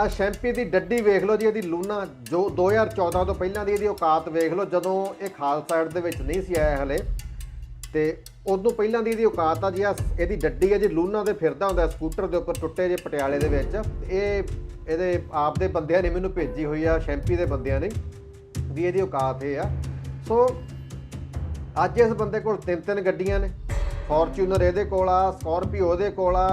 ਆ ਸ਼ੈਂਪੀ ਦੀ ਡੱਡੀ ਵੇਖ ਲਓ ਜੀ, ਇਹਦੀ ਲੂਨਾ ਜੋ 2014 ਤੋਂ ਪਹਿਲਾਂ ਦੀ ਇਹਦੀ ਔਕਾਤ ਵੇਖ ਲਓ, ਜਦੋਂ ਇਹ ਖਾਲਸਾ ਸਾਈਡ ਦੇ ਵਿੱਚ ਨਹੀਂ ਸੀ ਆਇਆ ਹਲੇ। ਤੇ ਉਦੋਂ ਪਹਿਲਾਂ ਦੀ ਇਹਦੀ ਔਕਾਤ ਆ ਜੀ ਆ ਇਹਦੀ ਡੱਡੀ ਹੈ ਜੀ ਲੂਨਾ ਦੇ ਫਿਰਦਾ ਹੁੰਦਾ ਸਕੂਟਰ ਦੇ ਉੱਪਰ ਟੁੱਟੇ ਜੇ ਪਟਿਆਲੇ ਦੇ ਵਿੱਚ। ਇਹ ਇਹਦੇ ਆਪ ਦੇ ਬੰਦਿਆਂ ਨੇ ਮੈਨੂੰ ਭੇਜੀ ਹੋਈ ਆ, ਸ਼ੈਂਪੀ ਦੇ ਬੰਦਿਆਂ ਨੇ, ਵੀ ਇਹਦੀ ਔਕਾਤ ਇਹ ਆ। ਸੋ ਅੱਜ ਇਸ ਬੰਦੇ ਕੋਲ ਤਿੰਨ ਤਿੰਨ ਗੱਡੀਆਂ ਨੇ, ਫੋਰਚੂਨਰ ਇਹਦੇ ਕੋਲ ਆ, ਸਕਾਰਪੀਓ ਉਹਦੇ ਕੋਲ ਆ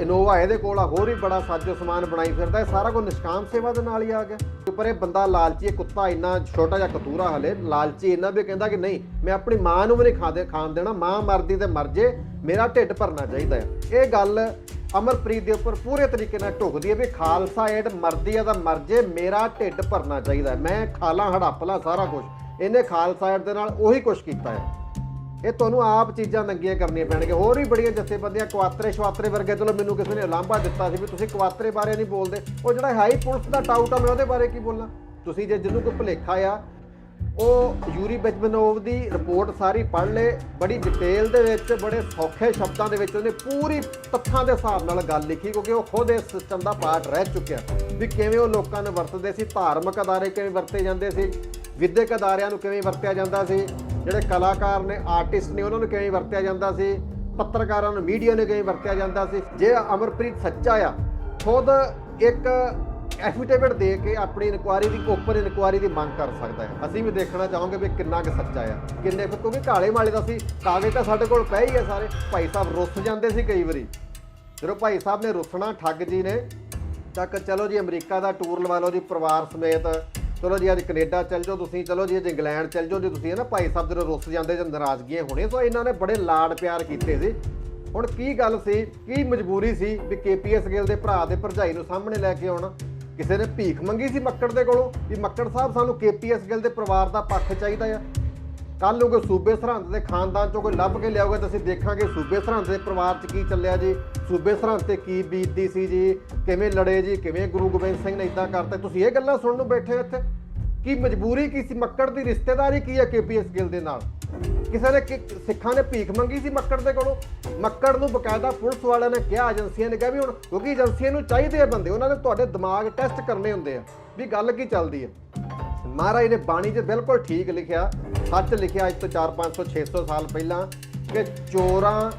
ਇਨੋਵਾ ਇਹਦੇ ਕੋਲ ਆ, ਹੋਰ ਵੀ ਬੜਾ ਸਾਜੋ ਸਮਾਨ ਬਣਾਈ ਫਿਰਦਾ ਇਹ ਸਾਰਾ ਕੁਝ ਨਿਸ਼ਕਾਮ ਸੇਵਾ ਦੇ ਨਾਲ ਹੀ ਆ ਗਿਆ। ਪਰ ਇਹ ਬੰਦਾ ਲਾਲਚੀ ਕੁੱਤਾ ਇੰਨਾ ਛੋਟਾ ਜਿਹਾ ਕਤੂਰਾ ਹਲੇ, ਲਾਲਚੀ ਇੰਨਾ ਵੀ ਕਹਿੰਦਾ ਕਿ ਨਹੀਂ, ਮੈਂ ਆਪਣੀ ਮਾਂ ਨੂੰ ਵੀ ਨਹੀਂ ਖਾਦੇ, ਖਾਣ ਦੇਣਾ। ਮਾਂ ਮਰਦੀ ਤੇ ਮਰ ਜੇ, ਮੇਰਾ ਢਿੱਡ ਭਰਨਾ ਚਾਹੀਦਾ ਹੈ। ਇਹ ਗੱਲ ਅਮਰਪ੍ਰੀਤ ਦੇ ਉੱਪਰ ਪੂਰੇ ਤਰੀਕੇ ਨਾਲ ਢੁਕਦੀ ਹੈ ਵੀ ਖਾਲਸਾ ਏਡ ਮਰਦੀ ਆ ਤਾਂ ਮਰ ਜੇ, ਮੇਰਾ ਢਿੱਡ ਭਰਨਾ ਚਾਹੀਦਾ ਮੈਂ ਖਾਲਾਂ, ਹੜੱਪ ਲਾਂ ਸਾਰਾ ਕੁਝ। ਇਹਨੇ ਖਾਲਸਾ ਏਡ ਦੇ ਨਾਲ ਉਹੀ ਕੁਝ ਕੀਤਾ ਹੈ। ਇਹ ਤੁਹਾਨੂੰ ਆਪ ਚੀਜ਼ਾਂ ਨੰਗੀਆਂ ਕਰਨੀਆਂ ਪੈਣਗੀਆਂ। ਹੋਰ ਵੀ ਬੜੀਆਂ ਜਥੇਬੰਦੀਆਂ ਕੁਆਤਰੇ ਸ਼ਵਾਤਰੇ ਵਰਗੇ। ਚਲੋ, ਮੈਨੂੰ ਕਿਸੇ ਨੇ ਲਾਂਭਾ ਦਿੱਤਾ ਸੀ ਵੀ ਤੁਸੀਂ ਕੁਆਤਰੇ ਬਾਰੇ ਨਹੀਂ ਬੋਲਦੇ। ਉਹ ਜਿਹੜਾ ਹਾਈ ਪੁਲਿਸ ਦਾ ਟਾਊਟ ਆ, ਮੈਂ ਉਹਦੇ ਬਾਰੇ ਕੀ ਬੋਲਾਂ? ਤੁਸੀਂ ਜੇ ਜਿਹਨੂੰ ਕੋਈ ਭੁਲੇਖਾ ਆ ਉਹ ਯੂਰੀ ਬੈਜਮਨੋਵ ਦੀ ਰਿਪੋਰਟ ਸਾਰੀ ਪੜ੍ਹ ਲੇ ਬੜੀ ਡਿਟੇਲ ਦੇ ਵਿੱਚ, ਬੜੇ ਸੌਖੇ ਸ਼ਬਦਾਂ ਦੇ ਵਿੱਚ ਉਹਨੇ ਪੂਰੀ ਤੱਥਾਂ ਦੇ ਹਿਸਾਬ ਨਾਲ ਗੱਲ ਲਿਖੀ, ਕਿਉਂਕਿ ਉਹ ਖੁਦ ਇਸ ਸਿਸਟਮ ਦਾ ਪਾਰਟ ਰਹਿ ਚੁੱਕਿਆ। ਵੀ ਕਿਵੇਂ ਉਹ ਲੋਕਾਂ ਨੂੰ ਵਰਤਦੇ ਸੀ, ਧਾਰਮਿਕ ਅਦਾਰੇ ਕਿਵੇਂ ਵਰਤੇ ਜਾਂਦੇ ਸੀ, ਵਿਦਿਅਕ ਅਦਾਰਿਆਂ ਨੂੰ ਕਿਵੇਂ ਵਰਤਿਆ ਜਾਂਦਾ ਸੀ, ਜਿਹੜੇ ਕਲਾਕਾਰ ਨੇ ਆਰਟਿਸਟ ਨੇ, ਉਹਨਾਂ ਨੂੰ ਕਿਵੇਂ ਵਰਤਿਆ ਜਾਂਦਾ ਸੀ, ਪੱਤਰਕਾਰਾਂ ਨੂੰ ਮੀਡੀਆ ਨੂੰ ਕਿਵੇਂ ਵਰਤਿਆ ਜਾਂਦਾ ਸੀ। ਜੇ ਅਮਰਪ੍ਰੀਤ ਸੱਚਾ ਆ, ਖੁਦ ਇੱਕ ਐਫੀਡੇਵਿਟ ਦੇ ਕੇ ਆਪਣੀ ਇਨਕੁਆਰੀ ਦੀ ਓਪਨ ਇਨਕੁਆਰੀ ਦੀ ਮੰਗ ਕਰ ਸਕਦਾ ਹੈ। ਅਸੀਂ ਵੀ ਦੇਖਣਾ ਚਾਹਾਂਗੇ ਵੀ ਕਿੰਨਾ ਕੁ ਸੱਚਾ ਆ। ਕਿੰਨੇ ਕੁ- ਕਿਉਂਕਿ ਕਾਲੇ ਮਾਲੇ ਦਾ ਸੀ, ਕਾਗਜ਼ ਤਾਂ ਸਾਡੇ ਕੋਲ ਪਏ ਹੀ ਆ ਸਾਰੇ। ਭਾਈ ਸਾਹਿਬ ਰੁੱਸ ਜਾਂਦੇ ਸੀ ਕਈ ਵਾਰੀ। ਜਦੋਂ ਭਾਈ ਸਾਹਿਬ ਨੇ ਰੁੱਸਣਾ, ਠੱਗ ਜੀ ਨੇ ਤੱਕ ਚਲੋ ਜੀ ਅਮਰੀਕਾ ਦਾ ਟੂਰ ਲਵਾ ਲਓ ਜੀ ਪਰਿਵਾਰ ਸਮੇਤ। ਚਲੋ ਜੀ ਅੱਜ ਕੈਨੇਡਾ ਚੱਲ ਜਾਓ ਤੁਸੀਂ, ਚਲੋ ਜੀ ਅੱਜ ਇੰਗਲੈਂਡ ਚੱਲ ਜਾਓ ਜੀ ਤੁਸੀਂ ਹੈ ਨਾ ਭਾਈ ਸਾਹਿਬ ਜਦੋਂ ਰੁੱਸ ਜਾਂਦੇ ਜਾਂ ਨਾਰਾਜ਼ਗੀਆਂ ਹੋਣੇ, ਸੋ ਇਹਨਾਂ ਨੇ ਬੜੇ ਲਾਡ ਪਿਆਰ ਕੀਤੇ ਸੀ। ਹੁਣ ਕੀ ਗੱਲ ਸੀ, ਕੀ ਮਜਬੂਰੀ ਸੀ ਵੀ ਕੇਪੀਐਸ ਗਿੱਲ ਦੇ ਭਰਾ ਦੇ ਭਰਜਾਈ ਨੂੰ ਸਾਹਮਣੇ ਲੈ ਕੇ ਆਉਣਾ? ਕਿਸੇ ਨੇ ਭੀਖ ਮੰਗੀ ਸੀ ਮੱਕੜ ਦੇ ਕੋਲੋਂ ਵੀ ਮੱਕੜ ਸਾਹਿਬ ਸਾਨੂੰ ਕੇਪੀਐਸ ਗਿੱਲ ਦੇ ਪਰਿਵਾਰ ਦਾ ਪੱਖ ਚਾਹੀਦਾ ਆ। ਕੱਲ ਨੂੰ ਕੋਈ ਸੂਬੇ ਸਰਹੰਦ ਦੇ ਖਾਨਦਾਨ ਚੋਂ ਕੋਈ ਲੱਭ ਕੇ ਲਿਆਓਗੇ ਤਾਂ ਅਸੀਂ ਦੇਖਾਂਗੇ ਸੂਬੇ ਸਰਹੰਦ ਦੇ ਪਰਿਵਾਰ 'ਚ ਕੀ ਚੱਲਿਆ ਜੀ। ਸੂਬੇ ਸਰਹੰਦ ਤੇ ਕੀ ਬੀਤਦੀ ਸੀ ਜੀ, ਕਿਵੇਂ ਲੜੇ ਜੀ, ਕਿਵੇਂ ਗੁਰੂ ਗੋਬਿੰਦ ਸਿੰਘ ਨੇ ਇਦਾਂ ਕਰਤਾ। ਤੁਸੀਂ ਇਹ ਗੱਲਾਂ ਸੁਣਨ ਨੂੰ ਬੈਠੇ ਹੋ ਇੱਥੇ। ਕੀ ਮਜਬੂਰੀ ਕੀ ਸੀ? ਮੱਕੜ ਦੀ ਰਿਸ਼ਤੇਦਾਰੀ ਕੀ ਹੈ ਕੇਪੀਐਸ ਗਿੱਲ ਦੇ ਨਾਲ? ਕਿਸੇ ਨੇ ਕਿ- ਸਿੱਖਾਂ ਨੇ ਭੀਖ ਮੰਗੀ ਸੀ ਮੱਕੜ ਦੇ ਕੋਲੋਂ। ਮੱਕੜ ਨੂੰ ਬਕਾਇਦਾ ਪੁਲਿਸ ਵਾਲਿਆਂ ਨੇ ਕਿਹਾ, ਏਜੰਸੀਆਂ ਨੇ ਕਿਹਾ ਵੀ ਹੁਣ ਕਿਉਂਕਿ ਏਜੰਸੀਆਂ ਨੂੰ ਚਾਹੀਦੇ ਆ ਬੰਦੇ, ਉਹਨਾਂ ਨੇ ਤੁਹਾਡੇ ਦਿਮਾਗ ਟੈਸਟ ਕਰਨੇ ਹੁੰਦੇ ਆ ਵੀ ਗੱਲ ਕੀ ਚੱਲਦੀ ਹੈ ਮਹਾਰਾਜ ਨੇ ਬਾਣੀ 'ਚ ਬਿਲਕੁਲ ਠੀਕ ਲਿਖਿਆ, ਸੱਚ ਲਿਖਿਆ ਅੱਜ ਤੋਂ 4 500 600 ਸਾਲ ਪਹਿਲਾਂ ਕਿ ਚੋਰਾਂ,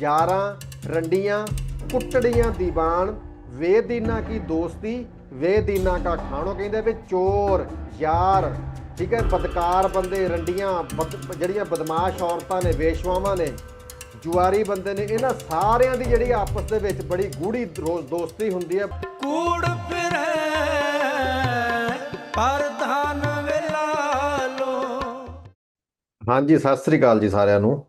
ਯਾਰਾਂ, ਰੰਡੀਆਂ, ਕੁੱਟੜੀਆਂ ਦੀਵਾਨ ਵੇ ਦੀਨਾ ਕੀ ਦੋਸਤੀ ਵੇ ਦੀਨਾ ਕਾ ਖਾਣੋ ਕਹਿੰਦੇ ਵੀ ਚੋਰ, ਯਾਰ ਠੀਕ ਹੈ ਬਦਕਾਰ ਬੰਦੇ ਰੰਡੀਆਂ ਬਦ- ਜਿਹੜੀਆਂ ਬਦਮਾਸ਼ ਔਰਤਾਂ ਨੇ ਵੇਸ਼ਵਾਵਾਂ ਨੇ ਜੁਆਰੀ ਬੰਦੇ ਨੇ ਇਹਨਾਂ ਸਾਰਿਆਂ ਦੀ ਜਿਹੜੀ ਆਪਸ ਦੇ ਵਿੱਚ ਬੜੀ ਗੂੜੀ ਰੋ- ਦੋਸਤੀ ਹੁੰਦੀ ਹੈ। ਕੂੜ ਫਿਰੈ ਪਰਧਾਨ ਵੇਲਾ ਲੋ। ਹਾਂਜੀ ਸਤਿ ਸ੍ਰੀ ਅਕਾਲ ਜੀ ਸਾਰਿਆਂ ਨੂੰ।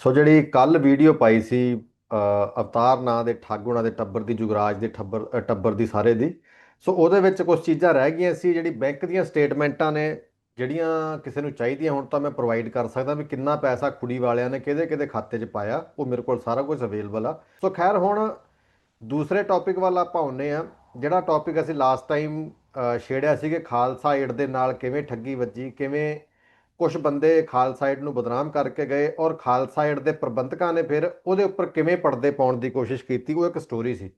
ਸੋ ਜਿਹੜੀ ਕੱਲ ਵੀਡੀਓ ਪਾਈ ਸੀ ਅ, ਅਵਤਾਰ ਨਾਂ ਦੇ ਠੱਗ ਉਹਨਾਂ ਦੇ ਟੱਬਰ ਦੀ ਜੁਗਰਾਜ ਦੇ ਟੱਬਰ ਟੱਬਰ ਦੀ ਸਾਰੇ ਦੀ ਸੋ ਉਹਦੇ ਵਿੱਚ ਕੁਝ ਚੀਜ਼ਾਂ ਰਹਿ ਗਈਆਂ ਸੀ ਜਿਹੜੀ ਬੈਂਕ ਦੀਆਂ ਸਟੇਟਮੈਂਟਾਂ ਨੇ ਜਿਹੜੀਆਂ ਕਿਸੇ ਨੂੰ ਚਾਹੀਦੀਆਂ ਹੁਣ ਤਾਂ ਮੈਂ ਪ੍ਰੋਵਾਈਡ ਕਰ ਸਕਦਾ ਵੀ ਕਿੰਨਾ ਪੈਸਾ ਕੁੜੀ ਵਾਲਿਆਂ ਨੇ ਕਿਹਦੇ ਕਿਹਦੇ ਖਾਤੇ 'ਚ ਪਾਇਆ, ਉਹ ਮੇਰੇ ਕੋਲ ਸਾਰਾ ਕੁਝ ਅਵੇਲੇਬਲ ਆ। ਸੋ ਖੈਰ ਹੁਣ ਦੂਸਰੇ ਟੌਪਿਕ ਵੱਲ ਆਪਾਂ ਆਉਂਦੇ ਆ ਜਿਹੜਾ ਟੌਪਿਕ ਅਸੀਂ ਲਾਸਟ ਟਾਈਮ ਛੇੜਿਆ ਸੀ ਕਿ ਖਾਲਸਾ ਏਡ ਦੇ ਨਾਲ ਕਿਵੇਂ ਠੱਗੀ ਵੱਜੀ, ਕਿਵੇਂ ਕੁਝ ਬੰਦੇ ਖਾਲਸਾ ਏਡ ਨੂੰ ਬਦਨਾਮ ਕਰਕੇ ਗਏ ਔਰ ਖਾਲਸਾ ਏਡ ਦੇ ਪ੍ਰਬੰਧਕਾਂ ਨੇ ਫਿਰ ਉਹਦੇ ਉੱਪਰ ਕਿਵੇਂ ਪਰਦੇ ਪਾਉਣ ਦੀ ਕੋਸ਼ਿਸ਼ ਕੀਤੀ, ਉਹ ਇੱਕ ਸਟੋਰੀ ਸੀ।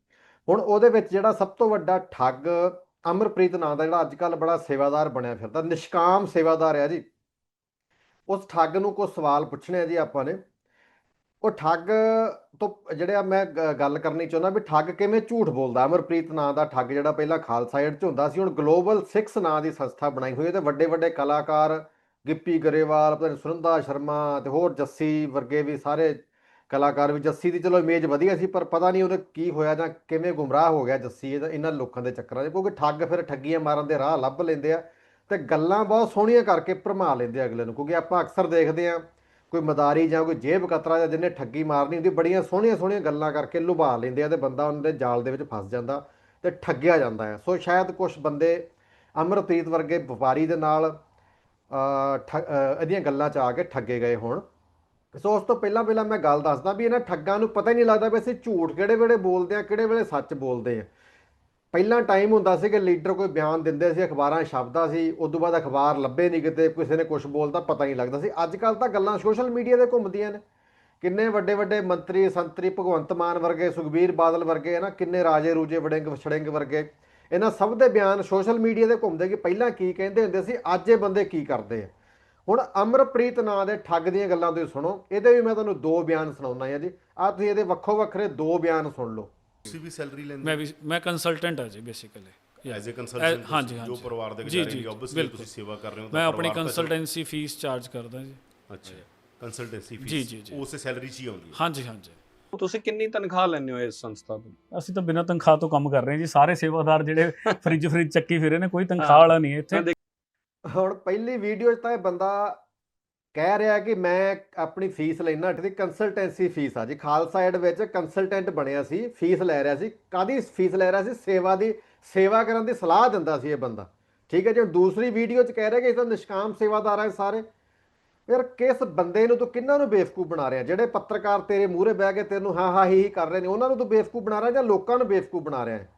ਹੁਣ ਉਹਦੇ ਵਿੱਚ ਜਿਹੜਾ ਸਭ ਤੋਂ ਵੱਡਾ ਠੱਗ ਅਮਰਪ੍ਰੀਤ ਨਾਂ ਦਾ ਜਿਹੜਾ ਅੱਜ ਕੱਲ ਬੜਾ ਸੇਵਾਦਾਰ ਬਣਿਆ ਫਿਰਦਾ, ਨਿਸ਼ਕਾਮ ਸੇਵਾਦਾਰ ਹੈ ਜੀ। ਉਸ ਠੱਗ ਨੂੰ ਕੋਈ ਸਵਾਲ ਪੁੱਛਣੇ ਆ ਜੀ ਆਪਾਂ ਨੇ। ਉਹ ਠੱਗ ਤੋਂ ਜਿਹੜਾ ਮੈਂ ਗ- ਗੱਲ ਕਰਨੀ ਚਾਹੁੰਦਾ ਵੀ ਠੱਗ ਕਿਵੇਂ ਝੂਠ ਬੋਲਦਾ? ਅਮਰਪ੍ਰੀਤ ਨਾਂ ਦਾ ਠੱਗ ਜਿਹੜਾ ਪਹਿਲਾਂ ਖਾਲਸਾ ਏਡ 'ਚ ਹੁੰਦਾ ਸੀ, ਹੁਣ ਗਲੋਬਲ 6 ਨਾਂ ਦੀ ਸੰਸਥਾ ਬਣਾਈ ਹੋਈ ਹੈ ਤੇ ਵੱਡੇ ਵੱਡੇ ਕਲਾਕਾਰ ਗਿੱਪੀ ਗਰੇਵਾਲ, ਪਤਾ ਨਹੀਂ ਸੁਨੰਦਾ ਸ਼ਰਮਾ ਤੇ ਹੋਰ ਜੱਸੀ ਵਰਗੇ ਵੀ ਸਾਰੇ ਕਲਾਕਾਰ ਵੀ ਜੱਸੀ ਦੀ ਚਲੋ ਇਮੇਜ ਵਧੀਆ ਸੀ, ਪਰ ਪਤਾ ਨਹੀਂ ਉਹਦੇ ਕੀ ਹੋਇਆ ਜਾਂ ਕਿਵੇਂ ਗੁੰਮਰਾਹ ਹੋ ਗਿਆ ਜੱਸੀ ਤਾਂ ਇਹਨਾਂ ਲੋਕਾਂ ਦੇ ਚੱਕਰਾਂ 'ਚ, ਕਿਉਂਕਿ ਠੱਗ ਫਿਰ ਠੱਗੀਆਂ ਮਾਰਨ ਦੇ ਰਾਹ ਲੱਭ ਲੈਂਦੇ ਆ ਤੇ ਗੱਲਾਂ ਬਹੁਤ ਸੋਹਣੀਆਂ ਕਰਕੇ ਭਰਮਾ ਲੈਂਦੇ ਅਗਲੇ ਨੂੰ, ਕਿਉਂਕਿ ਆਪਾਂ ਅਕਸਰ ਦੇਖਦੇ ਆ ਕੋਈ ਮਦਾਰੀ ਜਾਂ ਕੋਈ ਜੇਬ ਕਤਰਾ ਜਾਂ ਜਿਹਨੇ ਠੱਗੀ ਮਾਰਨੀ ਹੁੰਦੀ, ਬੜੀਆਂ ਸੋਹਣੀਆਂ ਸੋਹਣੀਆਂ ਗੱਲਾਂ ਕਰਕੇ ਲੁਭਾ ਲੈਂਦੇ ਆ ਤੇ ਬੰਦਾ ਉਹਨਾਂ ਦੇ ਜਾਲ ਦੇ ਵਿੱਚ ਫਸ ਜਾਂਦਾ ਤੇ ਠੱਗਿਆ ਜਾਂਦਾ ਹੈ ਸੋ ਸ਼ਾਇਦ ਕੁਝ ਬੰਦੇ ਅਮਰਪ੍ਰੀਤ ਵਰਗੇ ਵਪਾਰੀ ਦੇ ਨਾਲ ਠ- ਇਹਦੀਆਂ ਗੱਲਾਂ 'ਚ ਆ ਕੇ ਠੱਗੇ ਗਏ ਹੋਣ। ਸੋ ਉਸ ਤੋਂ ਪਹਿਲਾਂ ਪਹਿਲਾਂ ਮੈਂ ਗੱਲ ਦੱਸਦਾ ਵੀ ਇਹਨਾਂ ਠੱਗਾਂ ਨੂੰ ਪਤਾ ਹੀ ਨਹੀਂ ਲੱਗਦਾ ਵੀ ਅਸੀਂ ਝੂਠ ਕਿਹੜੇ ਵੇਲੇ ਬੋਲਦੇ ਆ ਕਿਹੜੇ ਵੇਲੇ ਸੱਚ ਬੋਲਦੇ ਆ ਪਹਿਲਾਂ ਟਾਈਮ ਹੁੰਦਾ ਸੀ ਕਿ ਲੀਡਰ ਕੋਈ ਬਿਆਨ ਦਿੰਦੇ ਸੀ, ਅਖਬਾਰਾਂ ਛਪਦਾ ਸੀ ਉਸ ਤੋਂ ਬਾਅਦ ਅਖਬਾਰ ਲੱਭੇ ਨਹੀਂ ਕਿਤੇ, ਕਿਸੇ ਨੇ ਕੁਝ ਬੋਲਦਾ ਪਤਾ ਨਹੀਂ ਲੱਗਦਾ ਸੀ। ਅੱਜ ਕੱਲ ਤਾਂ ਗੱਲਾਂ ਸੋਸ਼ਲ ਮੀਡੀਆ ਤੇ ਘੁੰਮਦੀਆਂ ਨੇ। ਕਿੰਨੇ ਵੱਡੇ ਵੱਡੇ ਮੰਤਰੀ, ਸੰਤਰੀ, ਭਗਵੰਤ ਮਾਨ ਵਰਗੇ, ਸੁਖਬੀਰ ਬਾਦਲ ਵਰਗੇ, ਹੈ ਨਾ, ਕਿੰਨੇ ਰਾਜੇ ਰੂਜੇ ਵੜਿੰਗ ਛੜਿੰਗ ਵਰਗੇ, ਇਹਨਾਂ ਸਭ ਦੇ ਬਿਆਨ ਸੋਸ਼ਲ ਮੀਡੀਆ ਤੇ ਘੁੰਮਦੇ ਕਿ ਪਹਿਲਾਂ ਕੀ ਕਹਿੰਦੇ ਹੁੰਦੇ ਸੀ, ਅੱਜ ਇਹ ਬੰਦੇ ਕੀ ਕਰਦੇ ਆ। ਹੁਣ ਅਮਰਪ੍ਰੀਤ ਨਾਂ ਦੇ ਠੱਗ ਦੀਆਂ ਗੱਲਾਂ ਤੁਸੀਂ ਸੁਣੋ ਇਹਦੇ ਵੀ ਮੈਂ ਤੁਹਾਨੂੰ ਦੋ ਬਿਆਨ ਸੁਣਾਉਣਾ ਹੈ ਜੀ। ਆ ਤੁਸੀਂ ਇਹਦੇ ਵੱਖੋ ਵੱਖਰੇ ਦੋ ਬਿਆਨ ਸੁਣ ਲਓ। ਤੁਸੀਂ ਵੀ ਸੈਲਰੀ ਲੈਂਦੇ ਮੈਂ ਵੀ ਮੈਂ ਕੰਸਲਟੈਂਟ ਹਾਂ ਜੀ ਬੇਸਿਕਲੀ ਐਜ਼ ਅ ਕੰਸਲਟੈਂਟ ਹਾਂਜੀ, ਹਾਂਜੀ। ਜੋ ਪਰਿਵਾਰ ਦੇ ਗੁਜ਼ਾਰੇ ਜੀ, ਦੀ ਆਬਵੀਅਸਲੀ। ਤੁਸੀਂ ਸੇਵਾ ਕਰ ਰਹੇ ਹੋ ਤਾਂ ਮੈਂ ਆਪਣੀ ਕੰਸਲਟੈਂਸੀ ਫੀਸ ਚਾਰਜ ਕਰਦਾ ਜੀ। ਅੱਛਾ ਕੰਸਲਟੈਂਸੀ ਫੀਸ ਜੀ, ਜੀ, ਜੀ। ਉਸੇ ਸੈਲਰੀ 'ਚ ਹੀ ਆਉਂਦੀ ਹੈ। ਹਾਂਜੀ ਹਾਂਜੀ ਤੁਸੀਂ ਕਿੰਨੀ ਤਨਖਾਹ ਲੈਂਦੇ ਹੋ ਇਸ ਸੰਸਥਾ ਤੋਂ? ਅਸੀਂ ਤਾਂ ਬਿਨਾਂ ਤਨਖਾਹ ਤੋਂ ਕੰਮ ਕਰ ਰਹੇ ਹਾਂ ਜੀ। ਸਾਰੇ ਸੇਵਾਦਾਰ ਜਿਹੜੇ ਫ੍ਰਿਜ ਫ੍ਰਿਜ ਚੱਕੀ ਫਿਰੇ ਨੇ ਕੋਈ ਤਨਖਾਹ ਵਾਲਾ ਨਹੀਂ ਇੱਥੇ। ਹੁਣ ਪਹਿਲੀ ਵੀਡੀਓ 'ਚ ਤਾਂ ਇਹ ਬੰਦਾ ਕਹਿ ਰਿਹਾ ਕਿ ਮੈਂ ਆਪਣੀ ਫੀਸ ਲੈਣਾ ਤੇ ਕੰਸਲਟੈਂਸੀ ਫੀਸ ਆ ਜੀ। ਖਾਲਸਾ ਏਡ ਵਿੱਚ ਕੰਸਲਟੈਂਟ ਬਣਿਆ ਸੀ ਫੀਸ ਲੈ ਰਿਹਾ ਸੀ। ਕਾਦੀ ਫੀਸ ਲੈ ਰਿਹਾ ਸੀ? ਸੇਵਾ ਦੀ, ਸੇਵਾ ਕਰਨ ਦੀ ਸਲਾਹ ਦਿੰਦਾ ਸੀ ਇਹ ਬੰਦਾ। ਠੀਕ ਹੈ ਜੀ, ਹੁਣ ਦੂਸਰੀ ਵੀਡੀਓ 'ਚ ਕਹਿ ਰਿਹਾ ਕਿ ਇਹ ਤਾਂ ਨਿਸ਼ਕਾਮ ਸੇਵਾਦਾਰ ਆ ਸਾਰੇ। ਯਾਰ ਕਿਸ ਬੰਦੇ ਨੂੰ ਤੂੰ ਕਿੰਨਾਂ ਨੂੰ ਬੇਵਕੂਫ ਬਣਾ ਰਿਹਾ? ਜਿਹੜੇ ਪੱਤਰਕਾਰ ਤੇਰੇ ਮੂਹਰੇ ਬਹਿ ਕੇ ਤੈਨੂੰ ਹਾਂ ਹਾਂ ਹੀ ਹੀ ਕਰ ਰਹੇ ਨੇ, ਉਹਨਾਂ ਨੂੰ ਤੂੰ ਬੇਵਕੂਫ ਬਣਾ ਰਿਹਾ ਜਾਂ ਲੋਕਾਂ ਨੂੰ ਬੇਵਕੂਫ ਬਣਾ ਰਿਹਾ ਹੈ?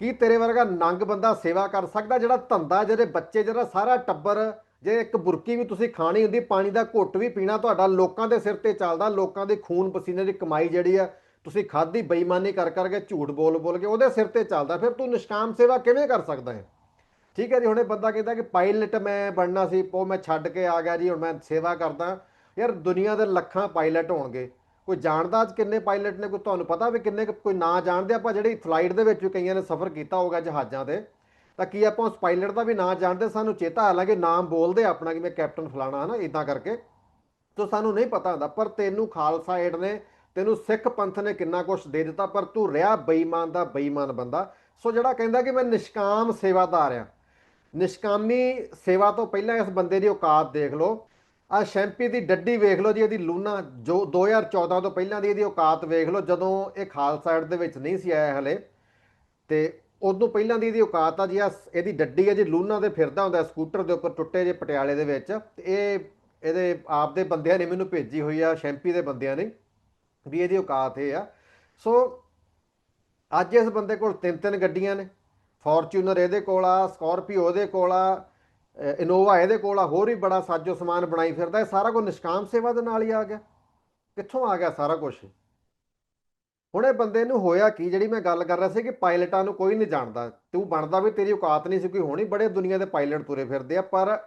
ਕੀ ਤੇਰੇ ਵਰਗਾ ਨੰਗ ਬੰਦਾ ਸੇਵਾ ਕਰ ਸਕਦਾ ਜਿਹੜਾ ਧੰਦਾ ਜਿਹੜੇ ਬੱਚੇ ਜਿਹੜਾ ਸਾਰਾ ਟੱਬਰ, ਜੇ ਇੱਕ ਬੁਰਕੀ ਵੀ ਤੁਸੀਂ ਖਾਣੀ ਹੁੰਦੀ, ਪਾਣੀ ਦਾ ਘੁੱਟ ਵੀ ਪੀਣਾ ਤੁਹਾਡਾ, ਲੋਕਾਂ ਦੇ ਸਿਰ ਤੇ ਚੱਲਦਾ, ਲੋਕਾਂ ਦੇ ਖੂਨ ਪਸੀਨੇ ਦੀ ਕਮਾਈ ਜਿਹੜੀ ਆ, ਤੁਸੀਂ ਖਾਦੀ ਬੇਈਮਾਨੀ ਕਰ ਕਰਕੇ ਝੂਠ ਬੋਲ ਬੋਲ ਕੇ ਉਹਦੇ ਸਿਰ ਤੇ ਚੱਲਦਾ, ਫਿਰ ਤੂੰ ਨਿਸ਼ਕਾਮ ਸੇਵਾ ਕਿਵੇਂ ਕਰ ਸਕਦਾ ਹੈ? ਠੀਕ ਹੈ ਜੀ, ਹੁਣ ਇਹ ਬੰਦਾ ਕਹਿੰਦਾ ਕਿ ਪਾਇਲਟ ਮੈਂ ਬਣਨਾ ਸੀ, ਉਹ ਮੈਂ ਛੱਡ ਕੇ ਆ ਗਿਆ ਜੀ, ਹੁਣ ਮੈਂ ਸੇਵਾ ਕਰਦਾ, ਯਾਰ ਦੁਨੀਆ ਦੇ ਲੱਖਾਂ ਪਾਇਲਟ ਹੋਣਗੇ। ਕੋਈ ਜਾਣਦਾ ਅੱਜ ਕਿੰਨੇ ਪਾਇਲਟ ਨੇ, ਕੋਈ ਤੁਹਾਨੂੰ ਪਤਾ ਵੀ ਕਿੰਨੇ ਕੋਈ ਨਾ ਜਾਣਦੇ? ਆਪਾਂ ਜਿਹੜੀ ਫਲਾਈਟ ਦੇ ਵਿੱਚ ਵੀ ਕਈਆਂ ਨੇ ਸਫ਼ਰ ਕੀਤਾ ਹੋਗਾ ਜਹਾਜ਼ਾਂ ਤੇ, ਤਾਂ ਕੀ ਆਪਾਂ ਉਸ ਪਾਇਲਟ ਦਾ ਵੀ ਨਾਂ ਜਾਣਦੇ? ਸਾਨੂੰ ਚੇਤਾ ਹਾਲਾਂਕਿ ਨਾਮ ਬੋਲਦੇ ਆਪਣਾ ਕਿ ਮੈਂ ਕੈਪਟਨ ਫਲਾਣਾ, ਹਨਾ ਇਦਾਂ ਕਰਕੇ। ਤੋ ਸਾਨੂੰ ਨਹੀਂ ਪਤਾ ਹੁੰਦਾ, ਪਰ ਤੈਨੂੰ ਖਾਲਸਾ ਏਡ ਨੇ, ਤੈਨੂੰ ਸਿੱਖ ਪੰਥ ਨੇ ਕਿੰਨਾ ਕੁਝ ਦੇ ਦਿੱਤਾ, ਪਰ ਤੂੰ ਰਿਹਾ ਬੇਈਮਾਨ ਦਾ ਬੇਈਮਾਨ ਬੰਦਾ। ਸੋ ਜਿਹੜਾ ਕਹਿੰਦਾ ਕਿ ਮੈਂ ਨਿਸ਼ਕਾਮ ਸੇਵਾਦਾਰ ਆ, ਨਿਸ਼ਕਾਮੀ ਸੇਵਾ ਤੋਂ ਪਹਿਲਾਂ ਇਸ ਬੰਦੇ ਦੀ ਔਕਾਤ ਦੇਖ ਲਓ। ਆ ਸ਼ੈਂਪੀ ਦੀ ਡੱਡੀ ਵੇਖ ਲਓ ਜੀ, ਇਹਦੀ ਲੂਨਾ ਜੋ 2014 ਤੋਂ ਪਹਿਲਾਂ ਦੀ ਇਹਦੀ ਔਕਾਤ ਵੇਖ ਲਓ, ਜਦੋਂ ਇਹ ਖਾਲਸਾ ਏਡ ਦੇ ਵਿੱਚ ਨਹੀਂ ਸੀ ਆਇਆ ਹਲੇ। ਤੇ ਉਦੋਂ ਪਹਿਲਾਂ ਦੀ ਇਹਦੀ ਔਕਾਤ ਆ ਜੀ ਆ ਇਹਦੀ ਡੱਡੀ ਆ ਜੀ ਲੂਨਾ ਦੇ ਫਿਰਦਾ ਹੁੰਦਾ, ਸਕੂਟਰ ਦੇ ਉੱਪਰ ਟੁੱਟੇ ਜੇ ਪਟਿਆਲੇ ਦੇ ਵਿੱਚ। ਤੇ ਇਹ, ਇਹਦੇ ਆਪ ਦੇ ਬੰਦਿਆਂ ਨੇ ਮੈਨੂੰ ਭੇਜੀ ਹੋਈ ਆ, ਸ਼ੈਂਪੀ ਦੇ ਬੰਦਿਆਂ ਨੇ, ਵੀ ਇਹਦੀ ਔਕਾਤ ਇਹ ਆ। ਸੋ ਅੱਜ ਇਸ ਬੰਦੇ ਕੋਲ ਤਿੰਨ ਤਿੰਨ ਗੱਡੀਆਂ ਨੇ, ਫੋਰਚੂਨਰ ਇਹਦੇ ਕੋਲ ਆ, ਸਕਾਰਪੀਓ ਉਹਦੇ ਕੋਲ ਆ ਇਨੋਵਾ ਇਹਦੇ ਕੋਲ ਆ, ਹੋਰ ਹੀ ਬੜਾ ਸਾਜੋ ਸਮਾਨ ਬਣਾਈ ਫਿਰਦਾ, ਇਹ ਸਾਰਾ ਕੁਝ ਨਿਸ਼ਕਾਮ ਸੇਵਾ ਦੇ ਨਾਲ ਹੀ ਆ ਗਿਆ। ਕਿੱਥੋਂ ਆ ਗਿਆ ਸਾਰਾ ਕੁਝ? ਹੁਣ ਇਹ ਬੰਦੇ ਨੂੰ ਹੋਇਆ ਕੀ? ਜਿਹੜੀ ਮੈਂ ਗੱਲ ਕਰ ਰਿਹਾ ਸੀ ਕਿ ਪਾਇਲਟਾਂ ਨੂੰ ਕੋਈ ਨਹੀਂ ਜਾਣਦਾ। ਤੂੰ ਬਣਦਾ ਵੀ ਤੇਰੀ ਔਕਾਤ ਨਹੀਂ ਸੀ, ਕੋਈ ਹੋਣੀ, ਬੜੇ ਦੁਨੀਆ ਦੇ ਪਾਇਲਟ ਤੁਰੇ ਫਿਰਦੇ ਆ, ਪਰ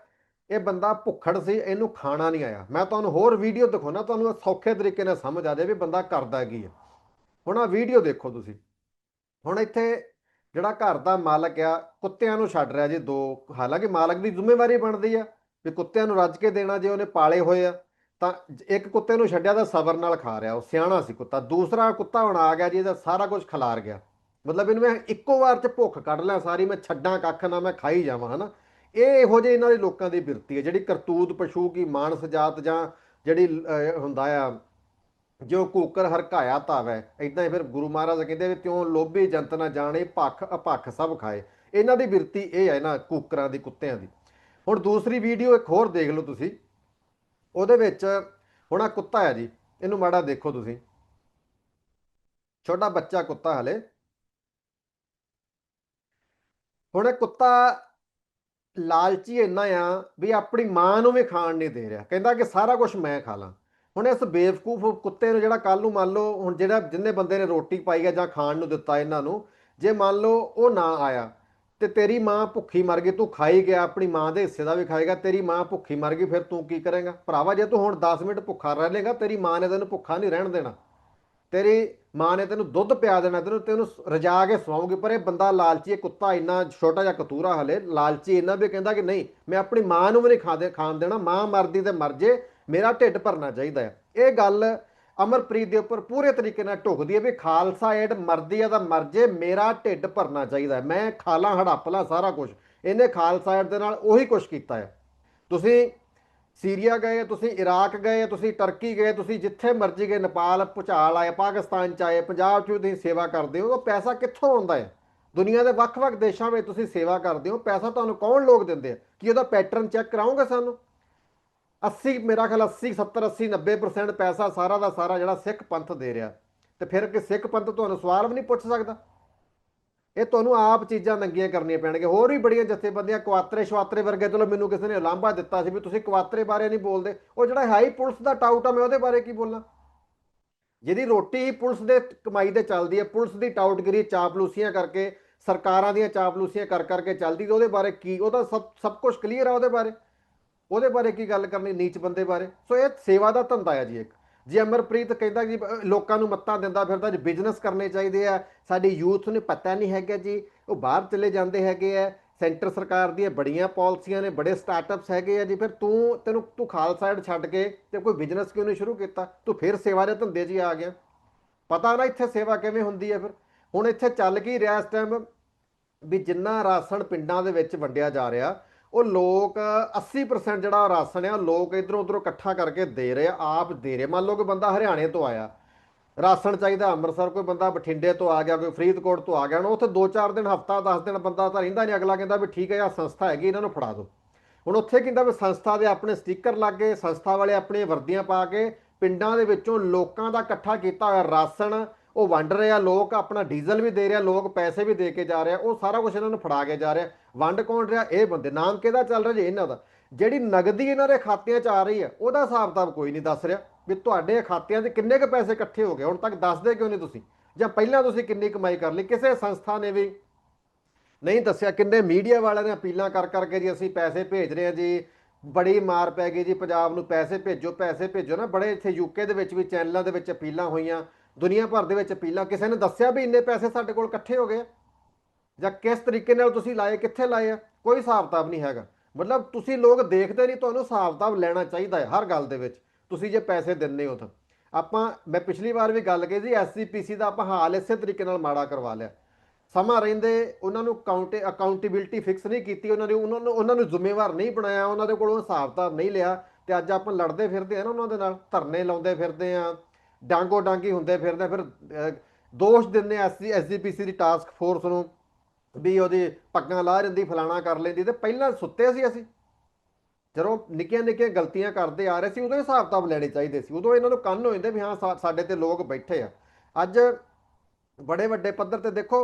ਇਹ ਬੰਦਾ ਭੁੱਖੜ ਸੀ, ਇਹਨੂੰ ਖਾਣਾ ਨਹੀਂ ਆਇਆ। ਮੈਂ ਤੁਹਾਨੂੰ ਹੋਰ ਵੀਡੀਓ ਦਿਖਾਉਣਾ, ਤੁਹਾਨੂੰ ਸੌਖੇ ਤਰੀਕੇ ਨਾਲ ਸਮਝ ਆ ਜਾਵੇ ਵੀ ਬੰਦਾ ਕਰਦਾ ਕੀ ਹੈ ਹੁਣ ਆ ਵੀਡੀਓ ਦੇਖੋ ਤੁਸੀਂ। ਹੁਣ ਇੱਥੇ ਜਿਹੜਾ ਘਰ ਦਾ ਮਾਲਕ ਆ, ਕੁੱਤਿਆਂ ਨੂੰ ਛੱਡ ਰਿਹਾ ਜੀ ਦੋ। ਹਾਲਾਂਕਿ ਮਾਲਕ ਦੀ ਜ਼ਿੰਮੇਵਾਰੀ ਬਣਦੀ ਆ ਵੀ ਕੁੱਤਿਆਂ ਨੂੰ ਰੱਜ ਕੇ ਦੇਣਾ, ਜੇ ਉਹਨੇ ਪਾਲੇ ਹੋਏ ਆ, ਤਾਂ ਇੱਕ ਕੁੱਤੇ ਨੂੰ ਛੱਡਿਆ ਤਾਂ ਸਬਰ ਨਾਲ ਖਾ ਰਿਹਾ। ਉਹ ਸਿਆਣਾ ਸੀ ਕੁੱਤਾ। ਦੂਸਰਾ ਕੁੱਤਾ ਹੁਣ ਆ ਗਿਆ ਜੀ, ਇਹਦਾ ਸਾਰਾ ਕੁਝ ਖਲਾਰ ਗਿਆ। ਮਤਲਬ ਇਹਨੂੰ ਮੈਂ ਇੱਕੋ ਵਾਰ ਚ ਭੁੱਖ ਕੱਢ ਲਿਆ, ਸਾਰੀ ਮੈਂ ਛੱਡਾਂ ਕੱਖ ਨਾ, ਮੈਂ ਖਾਈ ਜਾਵਾਂ, ਹਨਾ। ਇਹ ਇਹੋ ਜਿਹੇ ਇਹਨਾਂ ਦੇ ਲੋਕਾਂ ਦੀ ਬਿਰਤੀ ਹੈ ਜਿਹੜੀ ਕਰਤੂਤ, ਪਸ਼ੂ ਕੀ, ਮਾਨਸ ਜਾਤ ਜਾਂ ਜਿਹੜੀ ਹੁੰਦਾ ਆ ਜੋ ਕੂਕਰ ਹਰਕਾਇਆ ਧਾਵੈ ਇਦਾਂ ਹੀ ਫਿਰ ਗੁਰੂ ਮਹਾਰਾਜ ਕਹਿੰਦੇ ਵੀ ਤਿਉਂ ਲੋਭੀ ਜੰਤ ਨਾ ਜਾਣੇ, ਭੱਖ ਅਪੱਖ ਸਭ ਖਾਏ। ਇਹਨਾਂ ਦੀ ਬਿਰਤੀ ਇਹ ਹੈ ਨਾ ਕੂਕਰਾਂ ਦੀ, ਕੁੱਤਿਆਂ ਦੀ। ਹੁਣ ਦੂਸਰੀ ਵੀਡੀਓ ਇੱਕ ਹੋਰ ਦੇਖ ਲਓ ਤੁਸੀਂ। ਉਹਦੇ ਵਿੱਚ ਹੁਣ ਆ ਕੁੱਤਾ ਹੈ ਜੀ। ਇਹਨੂੰ ਮਾੜਾ ਦੇਖੋ ਤੁਸੀਂ। ਛੋਟਾ ਬੱਚਾ ਕੁੱਤਾ ਹਲੇ। ਹੁਣ ਇਹ ਕੁੱਤਾ ਲਾਲਚੀ ਇੰਨਾ ਆ ਵੀ ਆਪਣੀ ਮਾਂ ਨੂੰ ਵੀ ਖਾਣ ਨਹੀਂ ਦੇ ਰਿਹਾ। ਕਹਿੰਦਾ ਕਿ ਸਾਰਾ ਕੁਝ ਮੈਂ ਖਾ ਲਾਂ। ਹੁਣ ਇਸ ਬੇਵਕੂਫ ਕੁੱਤੇ ਨੂੰ ਜਿਹੜਾ ਕੱਲ ਨੂੰ ਮੰਨ ਲਓ, ਹੁਣ ਜਿਹੜਾ ਜਿੰਨੇ ਬੰਦੇ ਨੇ ਰੋਟੀ ਪਾਈ ਹੈ ਜਾਂ ਖਾਣ ਨੂੰ ਦਿੱਤਾ ਇਹਨਾਂ ਨੂੰ, ਜੇ ਮੰਨ ਲਓ ਉਹ ਨਾ ਆਇਆ, ਤੇ ਤੇਰੀ ਮਾਂ ਭੁੱਖੀ ਮਰ ਗਈ, ਤੂੰ ਖਾਈ ਗਿਆ, ਆਪਣੀ ਮਾਂ ਦੇ ਹਿੱਸੇ ਦਾ ਵੀ ਖਾਏਗਾ, ਤੇਰੀ ਮਾਂ ਭੁੱਖੀ ਮਰ ਗਈ, ਫਿਰ ਤੂੰ ਕੀ ਕਰੇਗਾ? ਭਰਾਵਾ, ਜੇ ਤੂੰ ਹੁਣ 10 ਮਿੰਟ ਭੁੱਖਾ ਰਹਿ ਲੇਗਾ, ਤੇਰੀ ਮਾਂ ਨੇ ਤੈਨੂੰ ਭੁੱਖਾ ਨਹੀਂ ਰਹਿਣ ਦੇਣਾ। ਤੇਰੀ ਮਾਂ ਨੇ ਤੈਨੂੰ ਦੁੱਧ ਪਿਆ ਦੇਣਾ, ਤੈਨੂੰ ਤੈਨੂੰ ਰਜਾ ਕੇ ਸਵਾਉਂਗੀ ਪਰ ਇਹ ਬੰਦਾ ਲਾਲਚੀ, ਇਹ ਕੁੱਤਾ ਇੰਨਾ ਛੋਟਾ ਜਿਹਾ ਕਤੂਰਾ ਹਲੇ, ਲਾਲਚੀ ਇੰਨਾ ਵੀ ਕਹਿੰਦਾ ਕਿ ਨਹੀਂ, ਮੈਂ ਆਪਣੀ ਮਾਂ ਨੂੰ ਵੀ ਨਹੀਂ ਖਾਦੇ, ਖਾਣ ਦੇਣਾ, ਮਾਂ ਮਰਦੀ ਤੇ ਮਰ ਜੇ ਮੇਰਾ ਢਿੱਡ ਭਰਨਾ ਚਾਹੀਦਾ ਹੈ। ਇਹ ਗੱਲ ਅਮਰਪ੍ਰੀਤ ਦੇ ਉੱਪਰ ਪੂਰੇ ਤਰੀਕੇ ਨਾਲ ਢੁਕਦੀ ਹੈ ਵੀ ਖਾਲਸਾ ਏਡ ਮਰਦੀ ਆ ਤਾਂ ਮਰਜ਼ੇ ਮੇਰਾ ਢਿੱਡ ਭਰਨਾ ਚਾਹੀਦਾ ਮੈਂ ਖਾਲਾਂ ਹੜੱਪ ਲਾਂ ਸਾਰਾ ਕੁਝ ਇਹਨੇ ਖਾਲਸਾ ਏਡ ਦੇ ਨਾਲ ਉਹੀ ਕੁਝ ਕੀਤਾ ਹੈ। ਤੁਸੀਂ ਸੀਰੀਆ ਗਏ, ਤੁਸੀਂ ਇਰਾਕ ਗਏ, ਤੁਸੀਂ ਟਰਕੀ ਗਏ, ਤੁਸੀਂ ਜਿੱਥੇ ਮਰਜ਼ੀ ਗਏ, ਨੇਪਾਲ, ਭੁਚਾਲ ਆਏ, ਪਾਕਿਸਤਾਨ ਚ ਆਏ, ਪੰਜਾਬ ਚ ਵੀ ਤੁਸੀਂ ਸੇਵਾ ਕਰਦੇ ਹੋ, ਉਹ ਪੈਸਾ ਕਿੱਥੋਂ ਆਉਂਦਾ ਹੈ? ਦੁਨੀਆ ਦੇ ਵੱਖ-ਵੱਖ ਦੇਸ਼ਾਂ ਵਿੱਚ ਤੁਸੀਂ ਸੇਵਾ ਕਰਦੇ ਹੋ, ਪੈਸਾ ਤੁਹਾਨੂੰ ਕੌਣ ਲੋਕ ਦਿੰਦੇ ਆ? ਕੀ ਉਹਦਾ ਪੈਟਰਨ ਚੈੱਕ ਕਰਾਉਂਗੇ ਸਾਨੂੰ? 80 ਮੇਰਾ ਖਿਆਲ 80 70 80 90% ਪੈਸਾ ਸਾਰਾ ਦਾ ਸਾਰਾ ਜਿਹੜਾ ਸਿੱਖ ਪੰਥ ਦੇ ਰਿਹਾ। ਤੇ ਫਿਰ ਕਿ ਸਿੱਖ ਪੰਥ ਤੁਹਾਨੂੰ ਸਵਾਲ ਵੀ ਨਹੀਂ ਪੁੱਛ ਸਕਦਾ। ਇਹ ਤੁਹਾਨੂੰ ਆਪ ਚੀਜ਼ਾਂ ਨੰਗੀਆਂ ਕਰਨੀਆਂ ਪੈਣਗੀਆਂ। ਹੋਰ ਵੀ ਬੜੀਆਂ ਜਥੇਬੰਦੀਆਂ ਕੁਆਤਰੇ ਸ਼ਵਾਤਰੇ ਵਰਗੇ, ਚਲੋ ਮੈਨੂੰ ਕਿਸੇ ਨੇ ਲਾਂਭਾ ਦਿੱਤਾ ਸੀ ਵੀ ਤੁਸੀਂ ਕੁਆਤਰੇ ਬਾਰੇ ਨਹੀਂ ਬੋਲਦੇ। ਉਹ ਜਿਹੜਾ ਹਾਈ ਪੁਲਿਸ ਦਾ ਟਾਊਟ ਆ, ਮੈਂ ਉਹਦੇ ਬਾਰੇ ਕੀ ਬੋਲਾਂ? ਜਿਹਦੀ ਰੋਟੀ ਹੀ ਪੁਲਿਸ ਦੇ ਕਮਾਈ ਤੇ ਚੱਲਦੀ ਹੈ ਪੁਲਿਸ ਦੀ ਟਾਊਟਗਰੀ ਚਾਪਲੂਸੀਆਂ ਕਰਕੇ, ਸਰਕਾਰਾਂ ਦੀਆਂ ਚਾਪਲੂਸੀਆਂ ਕਰ ਕਰਕੇ ਚੱਲਦੀ ਤੇ ਉਹਦੇ ਬਾਰੇ ਕੀ? ਉਹਦਾ ਸਭ ਸਭ ਕੁਝ ਕਲੀਅਰ ਆ ਉਹਦੇ ਬਾਰੇ। ਉਹਦੇ ਬਾਰੇ ਕੀ ਗੱਲ ਕਰਨੀ ਨੀਚ ਬੰਦੇ ਬਾਰੇ? ਸੋ ਇਹ ਸੇਵਾ ਦਾ ਧੰਦਾ ਹੈ ਜੀ ਇੱਕ। ਜੀ ਅਮਰਪ੍ਰੀਤ ਕਹਿੰਦਾ ਜੀ ਲੋਕਾਂ ਨੂੰ ਮੱਤਾਂ ਦਿੰਦਾ ਫਿਰਦਾ ਜੀ ਬਿਜ਼ਨਸ ਕਰਨੇ ਚਾਹੀਦੇ ਆ, ਸਾਡੀ ਯੂਥ ਨੂੰ ਪਤਾ ਨਹੀਂ ਹੈਗਾ ਜੀ, ਉਹ ਬਾਹਰ ਚਲੇ ਜਾਂਦੇ ਹੈਗੇ ਆ, ਸੈਂਟਰ ਸਰਕਾਰ ਦੀਆਂ ਬੜੀਆਂ ਪਾਲਿਸੀਆਂ ਨੇ, ਬੜੇ ਸਟਾਰਟਅਪਸ ਹੈਗੇ ਆ ਜੀ, ਫਿਰ ਤੂੰ, ਤੈਨੂੰ, ਤੂੰ ਖਾਲਸਾ ਏਡ ਛੱਡ ਕੇ ਤੇ ਕੋਈ ਬਿਜ਼ਨਸ ਕਿਉਂ ਨਹੀਂ ਸ਼ੁਰੂ ਕੀਤਾ? ਤੂੰ ਫਿਰ ਸੇਵਾ ਦੇ ਧੰਦੇ 'ਚ ਆ ਗਿਆ। ਪਤਾ ਨਾ ਇੱਥੇ ਸੇਵਾ ਕਿਵੇਂ ਹੁੰਦੀ ਹੈ ਫਿਰ। ਹੁਣ ਇੱਥੇ ਚੱਲ ਕੀ ਰਿਹਾ ਇਸ ਟਾਈਮ ਵੀ ਜਿੰਨਾ ਰਾਸ਼ਨ ਪਿੰਡਾਂ ਦੇ ਵਿੱਚ ਵੰਡਿਆ ਜਾ ਰਿਹਾ ਉਹ ਲੋਕ 80% ਜਿਹੜਾ ਰਾਸ਼ਨ ਆ, ਉਹ ਲੋਕ ਇਧਰੋਂ ਉਧਰੋਂ ਇਕੱਠਾ ਕਰਕੇ ਦੇ ਰਹੇ ਆ, ਆਪ ਦੇ ਰਹੇ ਮੰਨ ਲਓ ਕਿ ਬੰਦਾ ਹਰਿਆਣੇ ਤੋਂ ਆਇਆ, ਰਾਸ਼ਨ ਚਾਹੀਦਾ ਅੰਮ੍ਰਿਤਸਰ, ਕੋਈ ਬੰਦਾ ਬਠਿੰਡੇ ਤੋਂ ਆ ਗਿਆ, ਕੋਈ ਫਰੀਦਕੋਟ ਤੋਂ ਆ ਗਿਆ ਨਾ ਉੱਥੇ 2-4 ਦਿਨ, ਹਫਤਾ 10 ਦਿਨ ਬੰਦਾ ਤਾਂ ਰਹਿੰਦਾ ਨਹੀਂ, ਅਗਲਾ ਕਹਿੰਦਾ ਵੀ ਠੀਕ ਹੈ ਆ ਸੰਸਥਾ ਹੈਗੀ, ਇਹਨਾਂ ਨੂੰ ਫੜਾ ਦਿਓ। ਹੁਣ ਉੱਥੇ ਕਹਿੰਦਾ ਵੀ ਸੰਸਥਾ ਦੇ ਆਪਣੇ ਸਟicker ਲੱਗੇ ਸੰਸਥਾ ਵਾਲੇ ਆਪਣੀਆਂ ਵਰਦੀਆਂ ਪਾ ਕੇ ਪਿੰਡਾਂ ਦੇ ਵਿੱਚੋਂ ਲੋਕਾਂ ਦਾ ਇਕੱਠਾ ਕੀਤਾ ਹੋਇਆ ਰਾਸ਼ਨ, ਉਹ ਵੰਡ ਰਹੇ ਆ, ਲੋਕ ਆਪਣਾ ਡੀਜ਼ਲ ਵੀ ਦੇ ਰਿਹਾ ਲੋਕ ਪੈਸੇ ਵੀ ਦੇ ਕੇ ਜਾ ਰਿਹਾ ਉਹ ਸਾਰਾ ਕੁਝ ਇਹਨਾਂ ਨੂੰ ਫੜਾ ਕੇ ਜਾ ਰਿਹਾ ਵੰਡ ਕੌਣ ਰਿਹਾ? ਇਹ ਬੰਦੇ। ਨਾਮ ਕਿਹਦਾ ਚੱਲ ਰਿਹਾ ਜੀ? ਇਹਨਾਂ ਦਾ। ਜਿਹੜੀ ਨਗਦੀ ਇਹਨਾਂ ਦੇ ਖਾਤਿਆਂ 'ਚ ਆ ਰਹੀ ਹੈ ਉਹਦਾ ਹਿਸਾਬ ਕਿਤਾਬ ਕੋਈ ਨਹੀਂ ਦੱਸ ਰਿਹਾ ਵੀ ਤੁਹਾਡੇ ਖਾਤਿਆਂ 'ਚ ਕਿੰਨੇ ਕੁ ਪੈਸੇ ਇਕੱਠੇ ਹੋ ਗਏ। ਹੁਣ ਤੱਕ ਦੱਸਦੇ ਕਿਉਂ ਨਹੀਂ ਤੁਸੀਂ? ਜਾਂ ਪਹਿਲਾਂ ਤੁਸੀਂ ਕਿੰਨੀ ਕਮਾਈ ਕਰ ਲਈ? ਕਿਸੇ ਸੰਸਥਾ ਨੇ ਵੀ ਨਹੀਂ ਦੱਸਿਆ ਕਿੰਨੇ ਮੀਡੀਆ ਵਾਲਿਆਂ ਨੇ ਅਪੀਲਾਂ ਕਰ ਕਰਕੇ ਜੀ ਅਸੀਂ ਪੈਸੇ ਭੇਜ ਰਹੇ ਹਾਂ ਜੀ। ਬੜੀ ਮਾਰ ਪੈ ਗਈ ਜੀ ਪੰਜਾਬ ਨੂੰ। ਪੈਸੇ ਭੇਜੋ ਪੈਸੇ ਭੇਜੋ ਨਾ। ਬੜੇ ਇੱਥੇ ਯੂਕੇ ਦੇ ਵਿੱਚ ਵੀ ਚੈਨਲਾਂ ਦੇ ਵਿੱਚ ਅਪੀਲਾਂ ਹੋਈਆਂ। ਦੁਨੀਆ ਭਰ ਦੇ ਵਿੱਚ ਅਪੀਲਾਂ। ਕਿਸੇ ਨੇ ਦੱਸਿਆ ਵੀ ਇੰਨੇ ਪੈਸੇ ਸਾਡੇ ਕੋਲ ਇਕੱਠੇ ਹੋ ਗਏ ਜਾਂ ਕਿਸ ਤਰੀਕੇ ਨਾਲ ਤੁਸੀਂ ਲਾਏ, ਕਿੱਥੇ ਲਾਏ ਆ, ਕੋਈ ਹਿਸਾਬ ਕਿਤਾਬ ਨਹੀਂ ਹੈਗਾ। ਮਤਲਬ ਤੁਸੀਂ ਲੋਕ ਦੇਖਦੇ ਨਹੀਂ, ਤੁਹਾਨੂੰ ਹਿਸਾਬ ਕਿਤਾਬ ਲੈਣਾ ਚਾਹੀਦਾ ਹੈ ਹਰ ਗੱਲ ਦੇ ਵਿੱਚ। ਤੁਸੀਂ ਜੇ ਪੈਸੇ ਦਿੰਦੇ ਹੋ ਤਾਂ। ਆਪਾਂ, ਮੈਂ ਪਿਛਲੀ ਵਾਰ ਵੀ ਗੱਲ ਕੀਤੀ ਸੀ ਐਸਸੀਪੀਸੀ ਦਾ ਆਪਾਂ ਹਾਲ ਇਸੇ ਤਰੀਕੇ ਨਾਲ ਮਾੜਾ ਕਰਵਾ ਲਿਆ। ਸਮਾਂ ਰਹਿੰਦੇ, ਉਹਨਾਂ ਨੂੰ ਕਾਊਂਟ ਅਕਾਊਂਟੇਬਿਲਟੀ ਫਿਕਸ ਨਹੀਂ ਕੀਤੀ, ਉਹਨਾਂ ਨੇ, ਉਹਨਾਂ ਨੂੰ ਉਹਨਾਂ ਨੂੰ ਜ਼ਿੰਮੇਵਾਰ ਨਹੀਂ ਬਣਾਇਆ, ਉਹਨਾਂ ਦੇ ਕੋਲੋਂ ਹਿਸਾਬ ਕਿਤਾਬ ਨਹੀਂ ਲਿਆ। ਤੇ ਅੱਜ ਆਪਾਂ ਲੜਦੇ ਫਿਰਦੇ ਆ ਨਾ ਉਹਨਾਂ ਦੇ ਨਾਲ, ਧਰਨੇ ਲਾਉਂਦੇ ਫਿਰਦੇ ਆ ਡਾਂਗੋ ਡਾਂਗੀ ਹੁੰਦੇ ਫਿਰਦੇ ਫਿਰ ਦੋਸ਼ ਦਿੰਦੇ ਐਸਸੀ ਐਸਜੀਪੀਸੀ ਦੀ ਟਾਸਕ ਫੋਰਸ ਨੂੰ। ਵੀ ਉਹਦੀ ਪੱਗਾਂ ਲਾਹ ਰਹਿੰਦੀ ਫਲਾਣਾ ਕਰ ਲੈਂਦੀ ਤੇ ਪਹਿਲਾਂ ਸੁੱਤੇ ਸੀ ਅਸੀਂ। ਜਦੋਂ ਨਿੱਕੀਆਂ ਨਿੱਕੀਆਂ ਗਲਤੀਆਂ ਕਰਦੇ ਆ ਰਹੇ ਸੀ, ਉਦੋਂ ਹਿਸਾਬ ਕਿਤਾਬ ਲੈਣੇ ਚਾਹੀਦੇ ਸੀ। ਉਦੋਂ ਇਹਨਾਂ ਨੂੰ ਕੰਨ ਹੋ ਜਾਂਦੇ ਵੀ ਹਾਂ ਸਾਡੇ ਤੇ ਲੋਕ ਬੈਠੇ ਆ। ਅੱਜ ਬੜੇ ਵੱਡੇ ਪੱਧਰ ਤੇ ਦੇਖੋ,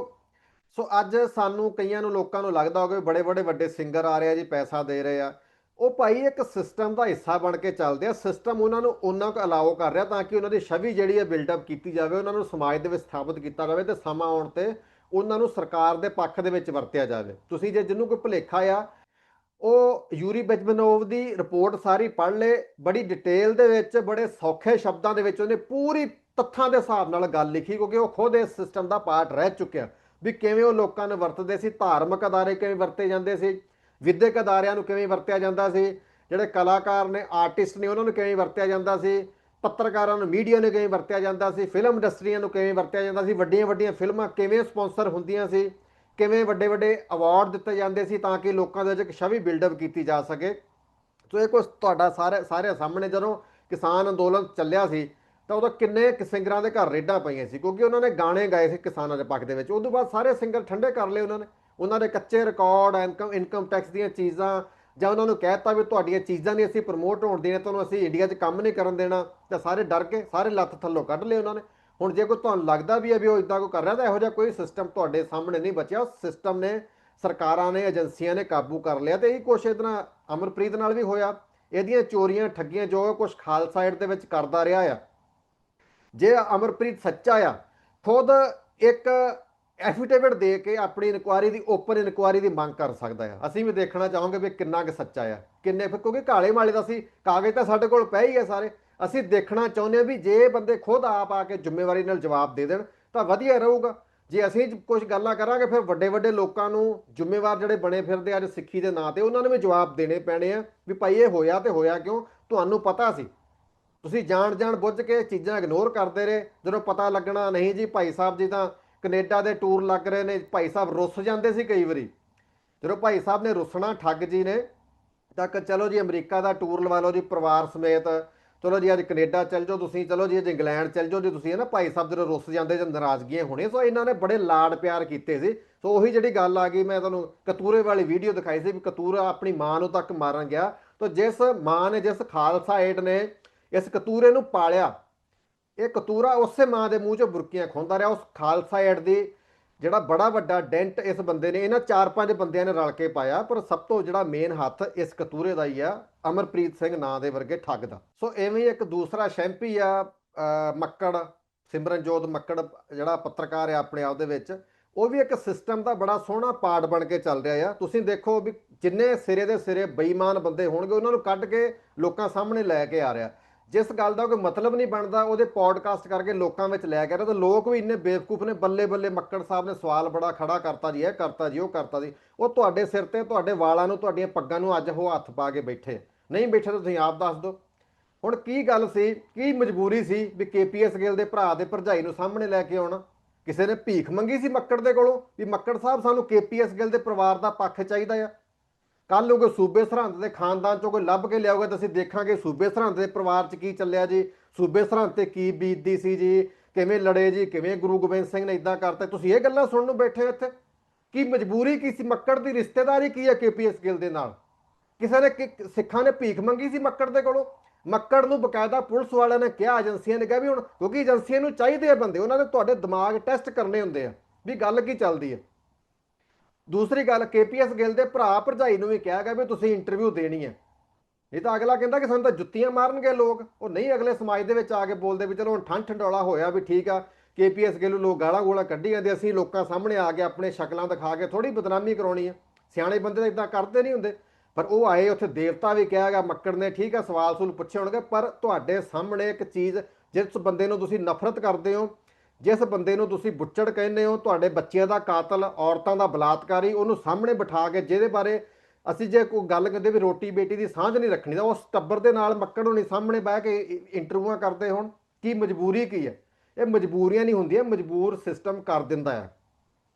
ਸੋ ਅੱਜ ਸਾਨੂੰ ਕਈਆਂ ਨੂੰ ਲੋਕਾਂ ਨੂੰ ਲੱਗਦਾ ਹੋਵੇ ਬੜੇ ਬੜੇ ਵੱਡੇ ਸਿੰਗਰ ਆ ਰਹੇ ਆ ਜੀ, ਪੈਸਾ ਦੇ ਰਹੇ ਆ। ਉਹ ਭਾਈ ਇੱਕ ਸਿਸਟਮ ਦਾ ਹਿੱਸਾ ਬਣ ਕੇ ਚੱਲਦੇ ਆ। ਸਿਸਟਮ ਉਹਨਾਂ ਨੂੰ ਉਹਨਾਂ ਕੁ ਅਲਾਓ ਕਰ ਰਿਹਾ ਤਾਂ ਕਿ ਉਹਨਾਂ ਦੀ ਛਵੀ ਜਿਹੜੀ ਹੈ ਬਿਲਡਅਪ ਕੀਤੀ ਜਾਵੇ, ਉਹਨਾਂ ਨੂੰ ਸਮਾਜ ਦੇ ਵਿੱਚ ਸਥਾਪਿਤ ਕੀਤਾ ਜਾਵੇ ਤੇ ਸਮਾਂ ਆਉਣ ਤੇ ਉਹਨਾਂ ਨੂੰ ਸਰਕਾਰ ਦੇ ਪੱਖ ਦੇ ਵਿੱਚ ਵਰਤਿਆ ਜਾਵੇ। ਤੁਸੀਂ ਜੇ ਜਿਹਨੂੰ ਕੋਈ ਭੁਲੇਖਾ ਆ, ਉਹ ਯੂਰੀ ਬੈਜਮਨੋਵ ਦੀ ਰਿਪੋਰਟ ਸਾਰੀ ਪੜ੍ਹ ਲੇ, ਬੜੀ ਡਿਟੇਲ ਦੇ ਵਿੱਚ, ਬੜੇ ਸੌਖੇ ਸ਼ਬਦਾਂ ਦੇ ਵਿੱਚ ਉਹਨੇ ਪੂਰੀ ਤੱਥਾਂ ਦੇ ਹਿਸਾਬ ਨਾਲ ਗੱਲ ਲਿਖੀ, ਕਿਉਂਕਿ ਉਹ ਖੁਦ ਇਸ ਸਿਸਟਮ ਦਾ ਪਾਰਟ ਰਹਿ ਚੁੱਕਿਆ। ਵੀ ਕਿਵੇਂ ਉਹ ਲੋਕਾਂ ਨੂੰ ਵਰਤਦੇ ਸੀ, ਧਾਰਮਿਕ ਅਦਾਰੇ ਕਿਵੇਂ ਵਰਤੇ ਜਾਂਦੇ ਸੀ, ਵਿਦਿਅਕ ਅਦਾਰਿਆਂ ਨੂੰ ਕਿਵੇਂ ਵਰਤਿਆ ਜਾਂਦਾ ਸੀ, ਜਿਹੜੇ ਕਲਾਕਾਰ ਨੇ, ਆਰਟਿਸਟ ਨੇ, ਉਹਨਾਂ ਨੂੰ ਕਿਵੇਂ ਵਰਤਿਆ ਜਾਂਦਾ ਸੀ ਪੱਤਰਕਾਰਾਂ ਨੂੰ ਮੀਡੀਆ ਨੂੰ ਕਿਵੇਂ ਵਰਤਿਆ ਜਾਂਦਾ ਸੀ, ਫਿਲਮ ਇੰਡਸਟਰੀਆਂ ਨੂੰ ਕਿਵੇਂ ਵਰਤਿਆ ਜਾਂਦਾ ਸੀ, ਵੱਡੀਆਂ ਵੱਡੀਆਂ ਫਿਲਮਾਂ ਕਿਵੇਂ ਸਪਾਂਸਰ ਹੁੰਦੀਆਂ ਸੀ, ਕਿਵੇਂ ਵੱਡੇ ਵੱਡੇ ਅਵਾਰਡ ਦਿੱਤੇ ਜਾਂਦੇ ਸੀ ਤਾਂ ਕਿ ਲੋਕਾਂ ਦੇ ਵਿੱਚ ਇੱਕ ਛਵੀ ਬਿਲਡਅਪ ਕੀਤੀ ਜਾ ਸਕੇ। ਸੋ ਇਹ ਕੁਝ ਤੁਹਾਡਾ ਸਾਰੇ ਸਾਰੇ ਸਾਹਮਣੇ ਜਦੋਂ ਕਿਸਾਨ ਅੰਦੋਲਨ ਚੱਲਿਆ ਸੀ, ਤਾਂ ਉਦੋਂ ਕਿੰਨੇ ਸਿੰਗਰਾਂ ਦੇ ਘਰ ਰੇਡਾਂ ਪਈਆਂ ਸੀ, ਕਿਉਂਕਿ ਉਹਨਾਂ ਨੇ ਗਾਣੇ ਗਾਏ ਸੀ ਕਿਸਾਨਾਂ ਦੇ ਪੱਖ ਦੇ ਵਿੱਚ। ਉਸ ਤੋਂ ਬਾਅਦ ਸਾਰੇ ਸਿੰਗਰ ਠੰਡੇ ਕਰ ਲਏ ਉਹਨਾਂ ਨੇ। ਉਹਨਾਂ ਦੇ ਕੱਚੇ ਰਿਕਾਰਡ ਇਨਕਮ ਇਨਕਮ ਟੈਕਸ ਦੀਆਂ ਚੀਜ਼ਾਂ ਜਾਂ ਉਹਨਾਂ ਨੂੰ ਕਹਿਤਾ ਵੀ ਤੁਹਾਡੀਆਂ ਚੀਜ਼ਾਂ ਨਹੀਂ ਅਸੀਂ ਪ੍ਰਮੋਟ ਹੋਣ ਦੇਣਾ, ਤੁਹਾਨੂੰ ਅਸੀਂ ਇੰਡੀਆ 'ਚ ਕੰਮ ਨਹੀਂ ਕਰਨ ਦੇਣਾ ਤਾਂ ਸਾਰੇ ਡਰ ਕੇ ਸਾਰੇ ਲੱਤ ਥੱਲੋਂ ਕੱਢ ਲਏ ਉਹਨਾਂ ਨੇ। ਹੁਣ ਜੇ ਕੋਈ ਤੁਹਾਨੂੰ ਲੱਗਦਾ ਵੀ ਹੈ ਵੀ ਉਹ ਇਦਾਂ ਕੋਈ ਕਰ ਰਿਹਾ, ਤਾਂ ਇਹੋ ਜਿਹਾ ਕੋਈ ਸਿਸਟਮ ਤੁਹਾਡੇ ਸਾਹਮਣੇ ਨਹੀਂ ਬਚਿਆ। ਉਸ ਸਿਸਟਮ ਨੇ, ਸਰਕਾਰਾਂ ਨੇ ਏਜੰਸੀਆਂ ਨੇ ਕਾਬੂ ਕਰ ਲਿਆ ਤੇ ਇਹ ਕੁਛ ਇਹਦੇ ਅਮਰਪ੍ਰੀਤ ਨਾਲ ਵੀ ਹੋਇਆ। ਇਹਦੀਆਂ ਚੋਰੀਆਂ, ਠੱਗੀਆਂ, ਜੋ ਕੁਛ ਖਾਲਸਾ ਏਡ ਦੇ ਵਿੱਚ ਕਰਦਾ ਰਿਹਾ ਆ। ਜੇ ਅਮਰਪ੍ਰੀਤ ਸੱਚਾ ਆ, ਖੁਦ ਇੱਕ ਐਫੀਡੇਵਿਟ ਦੇ ਕੇ ਆਪਣੀ ਇਨਕੁਆਰੀ ਦੀ ਓਪਨ ਇਨਕੁਆਰੀ ਦੀ ਮੰਗ ਕਰ ਸਕਦਾ ਆ। ਅਸੀਂ ਵੀ ਦੇਖਣਾ ਚਾਹਾਂਗੇ ਵੀ ਕਿੰਨਾ ਕੁ ਸੱਚਾ ਆ। ਕਿੰਨੇ ਫਿਰ ਕਿਉਂਕਿ ਕਾਲੇ ਮਾਲੇ ਦਾ ਸੀ, ਕਾਗਜ਼ ਤਾਂ ਸਾਡੇ ਕੋਲ ਪਏ ਹੀ ਆ ਸਾਰੇ। ਅਸੀਂ ਦੇਖਣਾ ਚਾਹੁੰਦੇ ਆ ਵੀ ਜੇ ਬੰਦੇ ਖੁਦ ਆਪ ਆ ਕੇ ਜ਼ਿੰਮੇਵਾਰੀ ਨਾਲ ਜਵਾਬ ਦੇ ਦੇਣ, ਤਾਂ ਵਧੀਆ ਰਹੂਗਾ। ਜੇ ਅਸੀਂ ਕੁਝ ਗੱਲਾਂ ਕਰਾਂਗੇ, ਫਿਰ ਵੱਡੇ ਵੱਡੇ ਲੋਕਾਂ ਨੂੰ ਜ਼ਿੰਮੇਵਾਰ ਜਿਹੜੇ ਬਣੇ ਫਿਰਦੇ ਅੱਜ ਸਿੱਖੀ ਦੇ ਨਾਂ ਤੇ, ਉਹਨਾਂ ਨੂੰ ਵੀ ਜਵਾਬ ਦੇਣੇ ਪੈਣੇ ਆ ਵੀ ਭਾਈ ਇਹ ਹੋਇਆ ਤੇ ਹੋਇਆ ਕਿਉਂ? ਤੁਹਾਨੂੰ ਪਤਾ ਸੀ। ਤੁਸੀਂ ਜਾਣ ਜਾਣ ਬੁੱਝ ਕੇ ਚੀਜ਼ਾਂ ਇਗਨੋਰ ਕਰਦੇ ਰਹੇ। ਜਦੋਂ ਪਤਾ ਲੱਗਣਾ, ਨਹੀਂ ਜੀ ਭਾਈ ਸਾਹਿਬ ਜੀ ਤਾਂ ਕੈਨੇਡਾ ਦੇ ਟੂਰ ਲੱਗ ਰਹੇ ਨੇ, ਭਾਈ ਸਾਹਿਬ ਰੁੱਸ ਜਾਂਦੇ ਸੀ ਕਈ ਵਾਰੀ। ਜਦੋਂ ਭਾਈ ਸਾਹਿਬ ਨੇ ਰੁੱਸਣਾ, ਠੱਗ ਜੀ ਨੇ, ਤਾਂ ਕਿ ਚਲੋ ਜੀ ਅਮਰੀਕਾ ਦਾ ਟੂਰ ਲਵਾ ਲਓ ਜੀ ਪਰਿਵਾਰ ਸਮੇਤ। ਚਲੋ ਜੀ ਅੱਜ ਕੈਨੇਡਾ ਚੱਲ ਜਾਓ ਤੁਸੀਂ, ਚਲੋ ਜੀ ਅੱਜ ਇੰਗਲੈਂਡ ਚੱਲ ਜਾਓ ਜੀ ਤੁਸੀਂ ਹੈ ਨਾ ਭਾਈ ਸਾਹਿਬ ਜਦੋਂ ਰੁੱਸ ਜਾਂਦੇ ਜਾਂ ਨਾਰਾਜ਼ਗੀਆਂ ਹੋਣੇ ਸੋ ਇਹਨਾਂ ਨੇ ਬੜੇ ਲਾਡ ਪਿਆਰ ਕੀਤੇ ਸੀ। ਸੋ ਉਹੀ ਜਿਹੜੀ ਗੱਲ ਆ ਗਈ, ਮੈਂ ਤੁਹਾਨੂੰ ਕਤੂਰੇ ਵਾਲੀ ਵੀਡੀਓ ਦਿਖਾਈ ਸੀ ਵੀ ਕਤੂਰਾ ਆਪਣੀ ਮਾਂ ਨੂੰ ਤੱਕ ਮਾਰਨ ਗਿਆ। ਤਾਂ ਜਿਸ ਮਾਂ ਨੇ, ਜਿਸ ਖਾਲਸਾ ਏਡ ਨੇ ਇਸ ਕਤੂਰੇ ਨੂੰ ਪਾਲਿਆ ਇਹ ਕਤੂਰਾ ਉਸੇ ਮਾਂ ਦੇ ਮੂੰਹ ਚੋਂ ਬੁਰਕੀਆਂ ਖੋਂਦਾ ਰਿਹਾ, ਉਸ ਖਾਲਸਾ ਐਡ ਦੀ ਜਿਹੜਾ ਬੜਾ ਵੱਡਾ ਡੈਂਟ ਇਸ ਬੰਦੇ ਨੇ, ਇਹਨਾਂ ਚਾਰ ਪੰਜ ਬੰਦਿਆਂ ਨੇ ਰਲ ਕੇ ਪਾਇਆ, ਪਰ ਸਭ ਤੋਂ ਜਿਹੜਾ ਮੇਨ ਹੱਥ ਇਸ ਕਤੂਰੇ ਦਾ ਹੀ ਆ, ਅਮਰਪ੍ਰੀਤ ਸਿੰਘ ਨਾਂ ਦੇ ਵਰਗੇ ਠੱਗ ਦਾ। ਸੋ ਐਵੇਂ ਇੱਕ ਦੂਸਰਾ ਸ਼ੈਂਪੀ ਆ ਮੱਕੜ, ਸਿਮਰਨਜੋਤ ਮੱਕੜ ਜਿਹੜਾ ਪੱਤਰਕਾਰ ਆ ਆਪਣੇ ਆਪ ਦੇ ਵਿੱਚ, ਉਹ ਵੀ ਇੱਕ ਸਿਸਟਮ ਦਾ ਬੜਾ ਸੋਹਣਾ ਪਾਰਟ ਬਣ ਕੇ ਚੱਲ ਰਿਹਾ ਆ। ਤੁਸੀਂ ਦੇਖੋ ਵੀ ਜਿੰਨੇ ਸਿਰੇ ਦੇ ਸਿਰੇ ਬੇਈਮਾਨ ਬੰਦੇ ਹੋਣਗੇ, ਉਹਨਾਂ ਨੂੰ ਕੱਢ ਕੇ ਲੋਕਾਂ ਸਾਹਮਣੇ ਲੈ ਕੇ ਆ ਰਿਹਾ। ਜਿਸ ਗੱਲ ਦਾ ਕੋਈ ਮਤਲਬ ਨਹੀਂ ਬਣਦਾ, ਉਹਦੇ ਪੋਡਕਾਸਟ ਕਰਕੇ ਲੋਕਾਂ ਵਿੱਚ ਲੈ ਕੇ ਆ ਰਿਹਾ ਤਾਂ ਲੋਕ ਵੀ ਇੰਨੇ ਬੇਵਕੂਫ ਨੇ ਬੱਲੇ ਬੱਲੇ ਮੱਕੜ ਸਾਹਿਬ ਨੇ ਸਵਾਲ ਬੜਾ ਖੜਾ ਕਰਤਾ ਜੀ, ਇਹ ਕਰਤਾ ਜੀ, ਉਹ ਕਰਤਾ ਜੀ। ਉਹ ਤੁਹਾਡੇ ਸਿਰ ਤੇ, ਤੁਹਾਡੇ ਵਾਲਾਂ ਨੂੰ, ਤੁਹਾਡੀਆਂ ਪੱਗਾਂ ਨੂੰ ਅੱਜ ਉਹ ਹੱਥ ਪਾ ਕੇ ਬੈਠੇ ਨਹੀਂ ਬੈਠੇ ਤਾਂ ਤੁਸੀਂ ਆਪ ਦੱਸ ਦਿਓ। ਹੁਣ ਕੀ ਗੱਲ ਸੀ, ਕੀ ਮਜਬੂਰੀ ਸੀ ਵੀ ਕੇਪੀਐਸ ਗਿੱਲ ਦੇ ਭਰਾ ਦੇ ਭਰਜਾਈ ਨੂੰ ਸਾਹਮਣੇ ਲੈ ਕੇ ਆਉਣਾ? ਕਿਸੇ ਨੇ ਭੀਖ ਮੰਗੀ ਸੀ ਮੱਕੜ ਦੇ ਕੋਲੋਂ ਵੀ ਮੱਕੜ ਸਾਹਿਬ ਸਾਨੂੰ ਕੇਪੀਐਸ ਗਿੱਲ ਦੇ ਪਰਿਵਾਰ ਦਾ ਪੱਖ ਚਾਹੀਦਾ ਆ। ਕੱਲ ਨੂੰ ਕੋਈ ਸੂਬੇ ਸਰਹੰਦ ਦੇ ਖਾਨਦਾਨ ਚੋਂ ਕੋਈ ਲੱਭ ਕੇ ਲਿਆਓਗੇ ਤਾਂ ਅਸੀਂ ਦੇਖਾਂਗੇ ਸੂਬੇ ਸਰਹੰਦ ਦੇ ਪਰਿਵਾਰ 'ਚ ਕੀ ਚੱਲਿਆ ਜੀ। ਸੂਬੇ ਸਰਹੰਦ ਤੇ ਕੀ ਬੀਤਦੀ ਸੀ ਜੀ? ਕਿਵੇਂ ਲੜੇ ਜੀ? ਕਿਵੇਂ ਗੁਰੂ ਗੋਬਿੰਦ ਸਿੰਘ ਨੇ ਇਦਾਂ ਕਰਤਾ? ਤੁਸੀਂ ਇਹ ਗੱਲਾਂ ਸੁਣਨ ਨੂੰ ਬੈਠੇ ਹੋ ਇੱਥੇ। ਕੀ ਮਜਬੂਰੀ, ਕੀ ਸੀ? ਮੱਕੜ ਦੀ ਰਿਸ਼ਤੇਦਾਰੀ ਕੀ ਹੈ ਕੇਪੀਐਸ ਗਿੱਲ ਦੇ ਨਾਲ? ਕਿਸੇ ਨੇ ਕਿ- ਸਿੱਖਾਂ ਨੇ ਭੀਖ ਮੰਗੀ ਸੀ ਮੱਕੜ ਦੇ ਕੋਲੋਂ? ਮੱਕੜ ਨੂੰ ਬਕਾਇਦਾ ਪੁਲਿਸ ਵਾਲਿਆਂ ਨੇ ਕਿਹਾ, ਏਜੰਸੀਆਂ ਨੇ ਕਿਹਾ ਵੀ ਹੁਣ ਕਿਉਂਕਿ ਏਜੰਸੀਆਂ ਨੂੰ ਚਾਹੀਦੇ ਆ ਬੰਦੇ, ਉਹਨਾਂ ਨੇ ਤੁਹਾਡੇ ਦਿਮਾਗ ਟੈਸਟ ਕਰਨੇ ਹੁੰਦੇ ਆ। ਵੀ ਗੱਲ ਕੀ ਚੱਲਦੀ ਹੈ? ਦੂਸਰੀ ਗੱਲ ਕੇਪੀਐਸ ਗਿੱਲ ਦੇ ਭਰਾ ਭਰਜਾਈ ਨੂੰ ਵੀ ਕਿਹਾ ਗਿਆ ਵੀ ਤੁਸੀਂ ਇੰਟਰਵਿਊ ਦੇਣੀ ਹੈ। ਇਹ ਤਾਂ ਅਗਲਾ ਕਹਿੰਦਾ ਕਿ ਸਾਨੂੰ ਤਾਂ ਜੁੱਤੀਆਂ ਮਾਰਨਗੇ ਲੋਕ। ਉਹ ਨਹੀਂ, ਅਗਲੇ ਸਮਾਜ ਦੇ ਵਿੱਚ ਆ ਕੇ ਬੋਲਦੇ ਵੀ ਚਲੋ ਹੁਣ ਠੰਡ ਠੰਡੋਲਾ ਹੋਇਆ ਵੀ ਠੀਕ ਆ ਕੇਪੀਐਸ ਗਿੱਲ ਨੂੰ ਲੋਕ ਗਾਲਾਂ ਗੋਲਾਂ ਕੱਢੀ ਜਾਂਦੇ ਅਸੀਂ ਲੋਕਾਂ ਸਾਹਮਣੇ ਆ ਕੇ ਆਪਣੇ ਸ਼ਕਲਾਂ ਦਿਖਾ ਕੇ ਥੋੜੀ ਬਦਨਾਮੀ ਕਰਾਉਣੀ ਆ। ਸਿਆਣੇ ਬੰਦੇ ਤਾਂ ਇਦਾਂ ਕਰਦੇ ਨਹੀਂ ਹੁੰਦੇ। ਪਰ ਉਹ ਆਏ, ਉੱਥੇ ਦੇਵਤਾ ਵੀ ਕਿਹਾ ਗਿਆ, ਮੱਕੜ ਨੇ ਠੀਕ ਆ ਸਵਾਲ ਸੁਲ ਪੁੱਛੇ ਹੋਣਗੇ, ਪਰ ਤੁਹਾਡੇ ਸਾਹਮਣੇ ਇੱਕ ਚੀਜ਼, ਜਿਸ ਬੰਦੇ ਨੂੰ ਤੁਸੀਂ ਨਫ਼ਰਤ ਕਰਦੇ ਹੋ ਜਿਸ ਬੰਦੇ ਨੂੰ ਤੁਸੀਂ ਬੁੱਚੜ ਕਹਿੰਦੇ ਹੋ, ਤੁਹਾਡੇ ਬੱਚਿਆਂ ਦਾ ਕਾਤਲ, ਔਰਤਾਂ ਦਾ ਬਲਾਤਕਾਰੀ, ਉਹਨੂੰ ਸਾਹਮਣੇ ਬਿਠਾ ਕੇ ਜਿਹਦੇ ਬਾਰੇ ਅਸੀਂ ਜੇ ਕੋਈ ਗੱਲ ਕਰਦੇ ਵੀ ਰੋਟੀ ਬੇਟੀ ਦੀ ਸਾਂਝ ਨਹੀਂ ਰੱਖਣੀ, ਤਾਂ ਉਸ ਟੱਬਰ ਦੇ ਨਾਲ ਮੱਕੜ ਹੋਣੀ ਸਾਹਮਣੇ ਬਹਿ ਕੇ ਇੰਟਰਵਿਊਆਂ ਕਰਦੇ ਹੋਣ, ਕੀ ਮਜਬੂਰੀ ਕੀ ਹੈ? ਇਹ ਮਜਬੂਰੀਆਂ ਨਹੀਂ ਹੁੰਦੀਆਂ ਮਜਬੂਰ ਸਿਸਟਮ ਕਰ ਦਿੰਦਾ ਹੈ।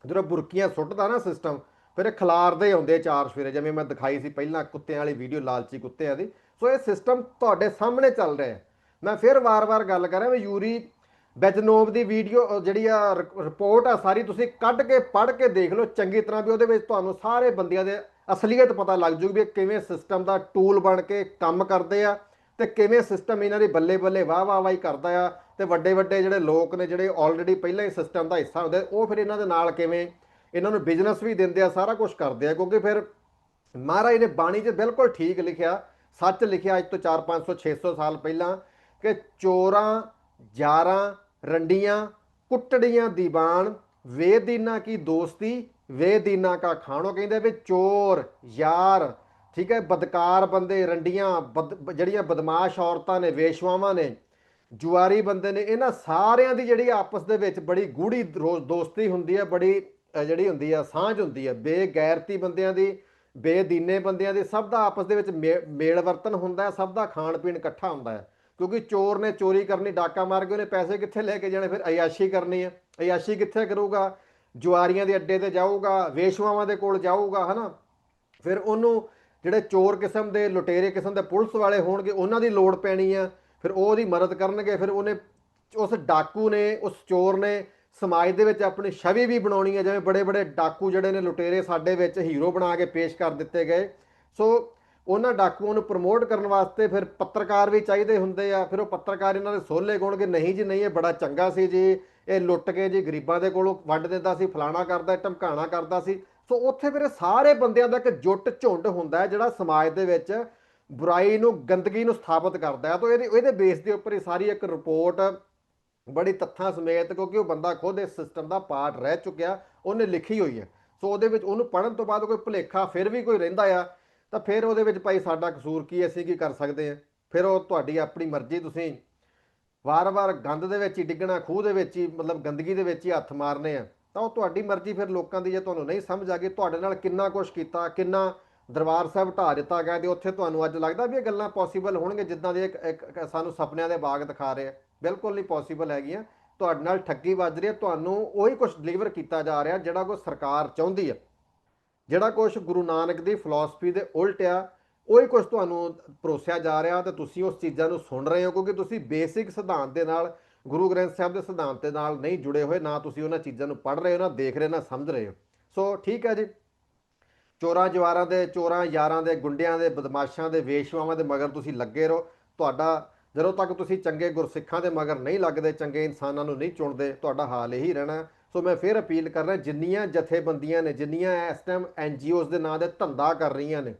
ਜਦੋਂ ਬੁਰਕੀਆਂ ਸੁੱਟਦਾ ਨਾ ਸਿਸਟਮ ਫਿਰ ਇਹ ਖਿਲਾਰਦੇ ਆਉਂਦੇ ਚਾਰ ਸਵੇਰੇ, ਜਿਵੇਂ ਮੈਂ ਦਿਖਾਈ ਸੀ ਪਹਿਲਾਂ ਕੁੱਤਿਆਂ ਵਾਲੀ ਵੀਡੀਓ ਲਾਲਚੀ ਕੁੱਤਿਆਂ ਦੀ। ਸੋ ਇਹ ਸਿਸਟਮ ਤੁਹਾਡੇ ਸਾਹਮਣੇ ਚੱਲ ਰਿਹਾ ਹੈ। ਮੈਂ ਫਿਰ ਵਾਰ-ਵਾਰ ਗੱਲ ਕਰ ਰਿਹਾ ਵੀ ਯੂਰੀ ਬੈਜਨੋਬ ਦੀ ਵੀਡੀਓ ਜਿਹੜੀ ਆ ਰਿਪੋਰਟ ਆ ਸਾਰੀ ਤੁਸੀਂ ਕੱਢ ਕੇ, ਪੜ੍ਹ ਕੇ ਦੇਖ ਲਓ ਚੰਗੀ ਤਰ੍ਹਾਂ ਵੀ ਉਹਦੇ ਵਿੱਚ ਤੁਹਾਨੂੰ ਸਾਰੇ ਬੰਦਿਆਂ ਦੇ ਅਸਲੀਅਤ ਪਤਾ ਲੱਗ ਜੂਗੀ ਵੀ ਕਿਵੇਂ ਸਿਸਟਮ ਦਾ ਟੂਲ ਬਣ ਕੇ ਕੰਮ ਕਰਦੇ ਆ ਤੇ ਕਿਵੇਂ ਸਿਸਟਮ ਇਹਨਾਂ ਦੀ ਬੱਲੇ ਬੱਲੇ ਵਾਹ ਵਾਹ ਵਾਹੀ ਕਰਦਾ ਆ ਤੇ ਵੱਡੇ ਵੱਡੇ ਜਿਹੜੇ ਲੋਕ ਨੇ, ਜਿਹੜੇ ਆਲਰੇਡੀ ਪਹਿਲਾਂ ਹੀ ਸਿਸਟਮ ਦਾ ਹਿੱਸਾ ਹੁੰਦੇ, ਉਹ ਫਿਰ ਇਹਨਾਂ ਦੇ ਨਾਲ ਕਿਵੇਂ ਇਹਨਾਂ ਨੂੰ ਬਿਜ਼ਨਸ ਵੀ ਦਿੰਦੇ ਆ, ਸਾਰਾ ਕੁਝ ਕਰਦੇ ਆ, ਕਿਉਂਕਿ ਫਿਰ ਮਹਾਰਾਜ ਨੇ ਬਾਣੀ 'ਚ ਬਿਲਕੁਲ ਠੀਕ ਲਿਖਿਆ, ਸੱਚ ਲਿਖਿਆ, ਅੱਜ ਤੋਂ 4 500 600 ਸਾਲ ਪਹਿਲਾਂ ਕਿ ਚੋਰਾਂ ਜਾਰਾਂ ਰੰਡੀਆਂ, ਕੁੱਟੜੀਆਂ ਦੀਵਾਨ ਵੇ ਦੀਨਾ ਕੀ ਦੋਸਤੀ, ਵੇ ਦੀਨਾ ਕਾ ਖਾਣੋ ਕਹਿੰਦੇ ਵੀ ਚੋਰ, ਯਾਰ, ਠੀਕ ਹੈ, ਬਦਕਾਰ ਬੰਦੇ, ਰੰਡੀਆਂ, ਬਦ- ਜਿਹੜੀਆਂ ਬਦਮਾਸ਼ ਔਰਤਾਂ ਨੇ, ਵੇਸ਼ਵਾਵਾਂ ਨੇ, ਜੁਆਰੀ ਬੰਦੇ ਨੇ, ਇਹਨਾਂ ਸਾਰਿਆਂ ਦੀ ਜਿਹੜੀ ਆਪਸ ਦੇ ਵਿੱਚ ਬੜੀ ਗੂੜੀ ਰੋ- ਦੋਸਤੀ ਹੁੰਦੀ ਹੈ, ਬੜੀ ਜਿਹੜੀ ਹੁੰਦੀ ਆ ਸਾਂਝ ਹੁੰਦੀ ਹੈ, ਬੇਗੈਰਤੀ ਬੰਦਿਆਂ ਦੀ, ਬੇਦੀਨੇ ਬੰਦਿਆਂ ਦੀ, ਸਭ ਦਾ ਆਪਸ ਦੇ ਵਿੱਚ ਮੇ- ਮੇਲ ਵਰਤਨ ਹੁੰਦਾ ਹੈ, ਸਭ ਦਾ ਖਾਣ ਪੀਣ ਇਕੱਠਾ ਹੁੰਦਾ ਹੈ। ਕਿਉਂਕਿ ਚੋਰ ਨੇ ਚੋਰੀ ਕਰਨੀ, ਡਾਕਾ ਮਾਰ ਕੇ ਉਹਨੇ ਪੈਸੇ ਕਿੱਥੇ ਲੈ ਕੇ ਜਾਣੇ, ਫਿਰ ਅਯਾਸ਼ੀ ਕਰਨੀ ਹੈ ਅਯਾਸ਼ੀ ਕਿੱਥੇ ਕਰੂਗਾ? ਜੁਆਰੀਆਂ ਦੇ ਅੱਡੇ ਤੇ ਜਾਊਗਾ, ਵੇਸ਼ਵਾਵਾਂ ਦੇ ਕੋਲ ਜਾਊਗਾ, ਹਨਾ? ਫਿਰ ਉਹਨੂੰ ਜਿਹੜੇ ਚੋਰ ਕਿਸਮ ਦੇ, ਲੁਟੇਰੇ ਕਿਸਮ ਦੇ ਪੁਲਿਸ ਵਾਲੇ ਹੋਣਗੇ, ਉਹਨਾਂ ਦੀ ਲੋੜ ਪੈਣੀ ਆ। ਫਿਰ ਉਹ ਉਹਦੀ ਮਦਦ ਕਰਨਗੇ, ਫਿਰ ਉਹਨੇ ਉਸ ਡਾਕੂ ਨੇ, ਉਸ ਚੋਰ ਨੇ ਸਮਾਜ ਦੇ ਵਿੱਚ ਆਪਣੀ ਛਵੀ ਵੀ ਬਣਾਉਣੀ ਹੈ ਜਿਵੇਂ ਬੜੇ ਬੜੇ ਡਾਕੂ ਜਿਹੜੇ ਨੇ ਲੁਟੇਰੇ ਸਾਡੇ ਵਿੱਚ ਹੀਰੋ ਬਣਾ ਕੇ ਪੇਸ਼ ਕਰ ਦਿੱਤੇ ਗਏ। ਸੋ ਉਹਨਾਂ ਡਾਕੂਆਂ ਨੂੰ ਪ੍ਰਮੋਟ ਕਰਨ ਵਾਸਤੇ ਫਿਰ ਪੱਤਰਕਾਰ ਵੀ ਚਾਹੀਦੇ ਹੁੰਦੇ ਆ। ਫਿਰ ਉਹ ਪੱਤਰਕਾਰ ਇਹਨਾਂ ਦੇ ਸੋਲੇ ਗਾਉਣਗੇ ਨਹੀਂ ਜੀ, ਨਹੀਂ, ਇਹ ਬੜਾ ਚੰਗਾ ਸੀ ਜੀ। ਇਹ ਲੁੱਟ ਕੇ ਜੀ ਗਰੀਬਾਂ ਦੇ ਕੋਲੋਂ ਵੰਡ ਦਿੰਦਾ ਸੀ, ਫਲਾਣਾ ਕਰਦਾ ਧਮਕਾਣਾ ਕਰਦਾ ਸੀ। ਸੋ ਉੱਥੇ ਫਿਰ ਇਹ ਸਾਰੇ ਬੰਦਿਆਂ ਦਾ ਇੱਕ ਜੁੱਟ ਝੁੰਡ ਹੁੰਦਾ ਜਿਹੜਾ ਸਮਾਜ ਦੇ ਵਿੱਚ ਬੁਰਾਈ ਨੂੰ, ਗੰਦਗੀ ਨੂੰ ਸਥਾਪਿਤ ਕਰਦਾ ਹੈ। ਤਾਂ ਇਹਦੇ ਇਹਦੇ ਬੇਸ ਦੇ ਉੱਪਰ ਇਹ ਸਾਰੀ ਇੱਕ ਰਿਪੋਰਟ ਬੜੀ ਤੱਥਾਂ ਸਮੇਤ, ਕਿਉਂਕਿ ਉਹ ਬੰਦਾ ਖੁਦ ਇਸ ਸਿਸਟਮ ਦਾ ਪਾਰਟ ਰਹਿ ਚੁੱਕਿਆ, ਉਹਨੇ ਲਿਖੀ ਹੋਈ ਹੈ। ਸੋ ਉਹਦੇ ਵਿੱਚ ਉਹਨੂੰ ਪੜਨ ਤੋਂ ਬਾਅਦ ਕੋਈ ਭੁਲੇਖਾ ਫਿਰ ਵੀ ਕੋਈ ਰਹਿੰਦਾ ਆ। ਤਾਂ ਫਿਰ ਉਹਦੇ ਵਿੱਚ ਭਾਈ ਸਾਡਾ ਕਸੂਰ ਕੀ ਅਸੀਂ ਕੀ ਕਰ ਸਕਦੇ ਹਾਂ? ਫਿਰ ਉਹ ਤੁਹਾਡੀ ਆਪਣੀ ਮਰਜ਼ੀ ਤੁਸੀਂ ਵਾਰ-ਵਾਰ ਗੰਦ ਦੇ ਵਿੱਚ ਹੀ ਡਿੱਗਣਾ, ਖੂਹ ਦੇ ਵਿੱਚ ਹੀ, ਮਤਲਬ ਗੰਦਗੀ ਦੇ ਵਿੱਚ ਹੀ ਹੱਥ ਮਾਰਨੇ ਆ। ਤਾਂ ਉਹ ਤੁਹਾਡੀ ਮਰਜ਼ੀ ਫਿਰ ਲੋਕਾਂ ਦੀ ਜੇ ਤੁਹਾਨੂੰ ਨਹੀਂ ਸਮਝ ਆ ਗਈ, ਤੁਹਾਡੇ ਨਾਲ ਕਿੰਨਾ ਕੁਝ ਕੀਤਾ, ਕਿੰਨਾ ਦਰਬਾਰ ਸਾਹਿਬ ਢਾ ਦਿੱਤਾ ਗਿਆ ਤੇ ਉੱਥੇ ਤੁਹਾਨੂੰ ਅੱਜ ਲੱਗਦਾ ਵੀ ਇਹ ਗੱਲਾਂ ਪੋਸੀਬਲ ਹੋਣਗੇ ਜਿੱਦਾਂ ਦੇ ਇੱਕ, ਇੱਕ- ਸਾਨੂੰ ਸੁਪਨਿਆਂ ਦੇ ਬਾਗ ਦਿਖਾ ਰਹੇ ਆ। ਬਿਲਕੁਲ ਨਹੀਂ ਪੋਸੀਬਲ ਹੈਗੀਆਂ। ਤੁਹਾਡੇ ਨਾਲ ਠੱਗੀ ਵੱਜ ਰਹੀ ਹੈ, ਤੁਹਾਨੂੰ ਉਹੀ ਕੁਝ ਡਿਲੀਵਰ ਕੀਤਾ ਜਾ ਰਿਹਾ ਜਿਹੜਾ ਕੋਈ ਸਰਕਾਰ ਚਾਹੁੰਦੀ ਹੈ। ਜਿਹੜਾ ਕੁਝ ਗੁਰੂ ਨਾਨਕ ਦੀ ਫਿਲਾਸਫੀ ਦੇ ਉਲਟ ਆ, ਉਹੀ ਕੁਝ ਤੁਹਾਨੂੰ ਪਰੋਸਿਆ ਜਾ ਰਿਹਾ ਤੇ ਤੁਸੀਂ ਉਸ ਚੀਜ਼ਾਂ ਨੂੰ ਸੁਣ ਰਹੇ ਹੋ ਕਿਉਂਕਿ ਤੁਸੀਂ ਬੇਸਿਕ ਸਿਧਾਂਤ ਦੇ ਨਾਲ, ਗੁਰੂ ਗ੍ਰੰਥ ਸਾਹਿਬ ਦੇ ਸਿਧਾਂਤ ਦੇ ਨਾਲ ਨਹੀਂ ਜੁੜੇ ਹੋਏ, ਨਾ ਤੁਸੀਂ ਉਹਨਾਂ ਚੀਜ਼ਾਂ ਨੂੰ ਪੜ੍ਹ ਰਹੇ ਹੋ, ਨਾ ਦੇਖ ਰਹੇ ਹੋ, ਨਾ ਸਮਝ ਰਹੇ ਹੋ। ਸੋ ਠੀਕ ਹੈ ਜੀ। ਚੋਰਾਂ ਜਵਾਰਾਂ ਦੇ, ਚੋਰਾਂ ਯਾਰਾਂ ਦੇ, ਗੁੰਡਿਆਂ ਦੇ, ਬਦਮਾਸ਼ਾਂ ਦੇ, ਵੇਸ਼ਵਾਵਾਂ ਦੇ ਮਗਰ ਤੁਸੀਂ ਲੱਗੇ ਰਹੋ। ਤੁਹਾਡਾ, ਜਦੋਂ ਤੱਕ ਤੁਸੀਂ ਚੰਗੇ ਗੁਰਸਿੱਖਾਂ ਦੇ ਮਗਰ ਨਹੀਂ ਲੱਗਦੇ, ਚੰਗੇ ਇਨਸਾਨਾਂ ਨੂੰ ਨਹੀਂ ਚੁਣਦੇ, ਤੁਹਾਡਾ ਹਾਲ ਇਹੀ ਰਹਿਣਾ। ਸੋ ਮੈਂ ਫਿਰ ਅਪੀਲ ਕਰ ਰਿਹਾ, ਜਿੰਨੀਆਂ ਜਥੇਬੰਦੀਆਂ ਨੇ, ਜਿੰਨੀਆਂ ਇਸ ਟਾਈਮ ਐਨਜੀਓਜ਼ ਦੇ ਨਾਂ ਦੇ ਧੰਦਾ ਕਰ ਰਹੀਆਂ ਨੇ,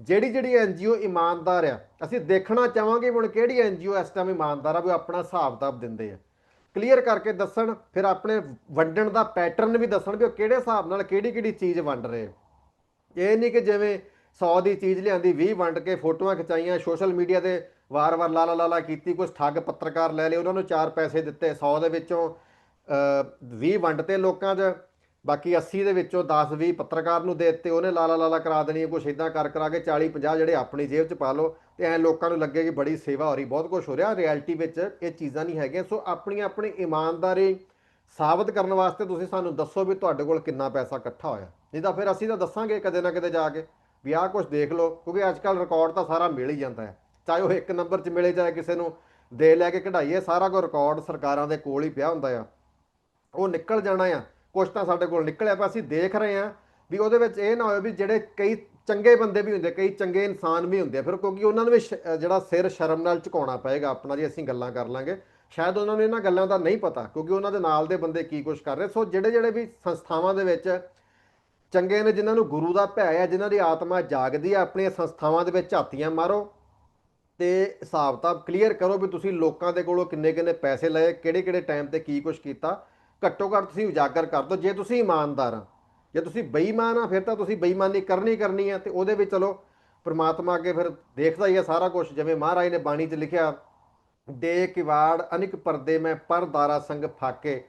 ਜਿਹੜੀ ਜਿਹੜੀ ਐਨਜੀਓ ਇਮਾਨਦਾਰ ਆ, ਅਸੀਂ ਦੇਖਣਾ ਚਾਹਾਂਗੇ ਹੁਣ ਕਿਹੜੀ ਐਨਜੀਓ ਇਸ ਟਾਈਮ ਇਮਾਨਦਾਰ ਆ, ਵੀ ਉਹ ਆਪਣਾ ਹਿਸਾਬ ਕਿਤਾਬ ਦਿੰਦੇ ਆ। ਕਲੀਅਰ ਕਰਕੇ ਦੱਸਣ, ਫਿਰ ਆਪਣੇ ਵੰਡਣ ਦਾ ਪੈਟਰਨ ਵੀ ਦੱਸਣ ਵੀ ਉਹ ਕਿਹੜੇ ਹਿਸਾਬ ਨਾਲ ਕਿਹੜੀ ਕਿਹੜੀ ਚੀਜ਼ ਵੰਡ ਰਹੇ ਇਹ ਨਹੀਂ ਕਿ ਜਿਵੇਂ 100 ਦੀ ਚੀਜ਼ ਲਿਆਂਦੀ 20 ਵੰਡ ਕੇ ਫੋਟੋਆਂ ਖਿਚਾਈਆਂ, ਸੋਸ਼ਲ ਮੀਡੀਆ ਤੇ ਵਾਰ-ਵਾਰ ਲਾਲਾ ਲਾਲਾ ਕੀਤੀ ਕੁਝ ਠੱਗ ਪੱਤਰਕਾਰ ਲੈ ਲਏ, ਉਹਨਾਂ ਨੂੰ ਚਾਰ ਪੈਸੇ ਦਿੱਤੇ 100 ਦੇ ਵਿੱਚੋਂ ਅ, 20 ਵੰਡਤੇ ਲੋਕਾਂ 'ਚ ਬਾਕੀ 80 ਦੇ ਵਿੱਚੋਂ 10 20 ਪੱਤਰਕਾਰ ਨੂੰ ਦੇ ਦਿੱਤੇ ਉਹਨੇ ਲਾਲਾ ਲਾਲਾ ਕਰਾ ਦੇਣੀ ਕੁਛ ਇਦਾਂ ਕਰ ਕਰਾ ਕੇ 40 50 ਜਿਹੜੇ ਆਪਣੀ ਜੇਬ 'ਚ ਪਾ ਲਓ ਤੇ ਐ ਲੋਕਾਂ ਨੂੰ ਲੱਗੇ ਕਿ ਬੜੀ ਸੇਵਾ ਹੋ ਰਹੀ ਬਹੁਤ ਕੁਝ ਹੋ ਰਿਹਾ ਰਿਐਲਿਟੀ ਵਿੱਚ ਇਹ ਚੀਜ਼ਾਂ ਨਹੀਂ ਹੈਗੀਆਂ। ਸੋ ਆਪਣੀ ਆਪਣੀ ਇਮਾਨਦਾਰੀ ਸਾਬਤ ਕਰਨ ਵਾਸਤੇ ਤੁਸੀਂ ਸਾਨੂੰ ਦੱਸੋ ਵੀ ਤੁਹਾਡੇ ਕੋਲ ਕਿੰਨਾ ਪੈਸਾ ਇਕੱਠਾ ਹੋਇਆ। ਨਹੀਂ ਤਾਂ ਫਿਰ ਅਸੀਂ ਤਾਂ ਦੱਸਾਂਗੇ ਕਦੇ ਨਾ ਕਦੇ ਜਾ ਕੇ ਵੀ ਆਹ ਕੁਝ ਦੇਖ ਲਓ ਕਿਉਂਕਿ ਅੱਜ ਕੱਲ ਰਿਕਾਰਡ ਤਾਂ ਸਾਰਾ ਮਿਲ ਹੀ ਜਾਂਦਾ ਹੈ। ਚਾਹੇ ਉਹ ਇੱਕ ਨੰਬਰ 'ਚ ਮਿਲੇ ਚਾਹੇ ਕਿਸੇ ਨੂੰ ਦੇ ਲੈ ਕੇ ਕਢਾਈਏ ਸਾਰਾ ਕੁਝ ਰਿਕਾਰਡ ਸਰਕਾਰਾਂ ਦੇ ਕੋਲ ਹੀ ਪਿਆ ਹੁੰਦਾ ਆ। ਉਹ ਨਿਕਲ ਜਾਣਾ ਆ। ਕੁਝ ਤਾਂ ਸਾਡੇ ਕੋਲ ਨਿਕਲਿਆ ਪਰ ਅਸੀਂ ਦੇਖ ਰਹੇ ਆ ਵੀ ਉਹਦੇ ਵਿੱਚ ਇਹ ਨਾ ਹੋਵੇ ਵੀ ਜਿਹੜੇ ਕਈ ਚੰਗੇ ਬੰਦੇ ਵੀ ਹੁੰਦੇ, ਕਈ ਚੰਗੇ ਇਨਸਾਨ ਵੀ ਹੁੰਦੇ ਆ। ਫਿਰ ਕਿਉਂਕਿ ਉਹਨਾਂ ਨੂੰ ਵੀ ਸ਼- ਜਿਹੜਾ ਸਿਰ ਸ਼ਰਮ ਨਾਲ ਝੁਕਾਉਣਾ ਪਏਗਾ, ਆਪਣਾ ਜੀ ਅਸੀਂ ਗੱਲਾਂ ਕਰ ਲਾਂਗੇ, ਸ਼ਾਇਦ ਉਹਨਾਂ ਨੂੰ ਇਹਨਾਂ ਗੱਲਾਂ ਦਾ ਨਹੀਂ ਪਤਾ, ਕਿਉਂਕਿ ਉਹਨਾਂ ਦੇ ਨਾਲ ਦੇ ਬੰਦੇ ਕੀ ਕੁਝ ਕਰ ਰਹੇ। ਸੋ ਜਿਹੜੇ ਜਿਹੜੇ ਵੀ ਸੰਸਥਾਵਾਂ ਦੇ ਵਿੱਚ ਚੰਗੇ ਨੇ, ਜਿਨ੍ਹਾਂ ਨੂੰ ਗੁਰੂ ਦਾ ਭੈ ਹੈ ਜਿਨ੍ਹਾਂ ਦੀ ਆਤਮਾ ਜਾਗਦੀ ਹੈ ਆਪਣੀਆਂ ਸੰਸਥਾਵਾਂ ਦੇ ਵਿੱਚ ਝਾਤੀਆਂ ਮਾਰੋ ਤੇ ਹਿਸਾਬ ਕਿਤਾਬ ਕਲੀਅਰ ਕਰੋ ਵੀ ਤੁਸੀਂ ਲੋਕਾਂ ਦੇ ਕੋਲੋਂ ਕਿੰਨੇ ਕਿੰਨੇ ਪੈਸੇ ਲਏ ਕਿਹੜੇ ਕਿਹੜੇ ਟਾਈਮ ਤੇ ਕੀ ਕੁਝ ਕੀਤਾ। ਘੱਟੋ ਘੱਟ ਤੁਸੀਂ ਉਜਾਗਰ ਕਰ ਦਿਓ ਜੇ ਤੁਸੀਂ ਇਮਾਨਦਾਰ ਆ, ਜੇ ਤੁਸੀਂ ਬੇਈਮਾਨ ਆ, ਫਿਰ ਤਾਂ ਤੁਸੀਂ ਬੇਈਮਾਨੀ ਕਰਨੀ ਕਰਨੀ ਆ ਤੇ ਉਹਦੇ ਵਿੱਚ ਚਲੋ ਪਰਮਾਤਮਾ ਅੱਗੇ ਫਿਰ ਦੇਖਦਾ ਹੀ ਆ ਸਾਰਾ ਕੁਝ ਜਿਵੇਂ ਮਹਾਰਾਜ ਨੇ ਬਾਣੀ 'ਚ ਲਿਖਿਆ, ਦੇ ਕਿਵਾੜ ਅਨਿਕ ਪਰਦੇ ਮੈਂ ਪਰਦਾਰਾ ਸੰਗ ਫਾਕੇ।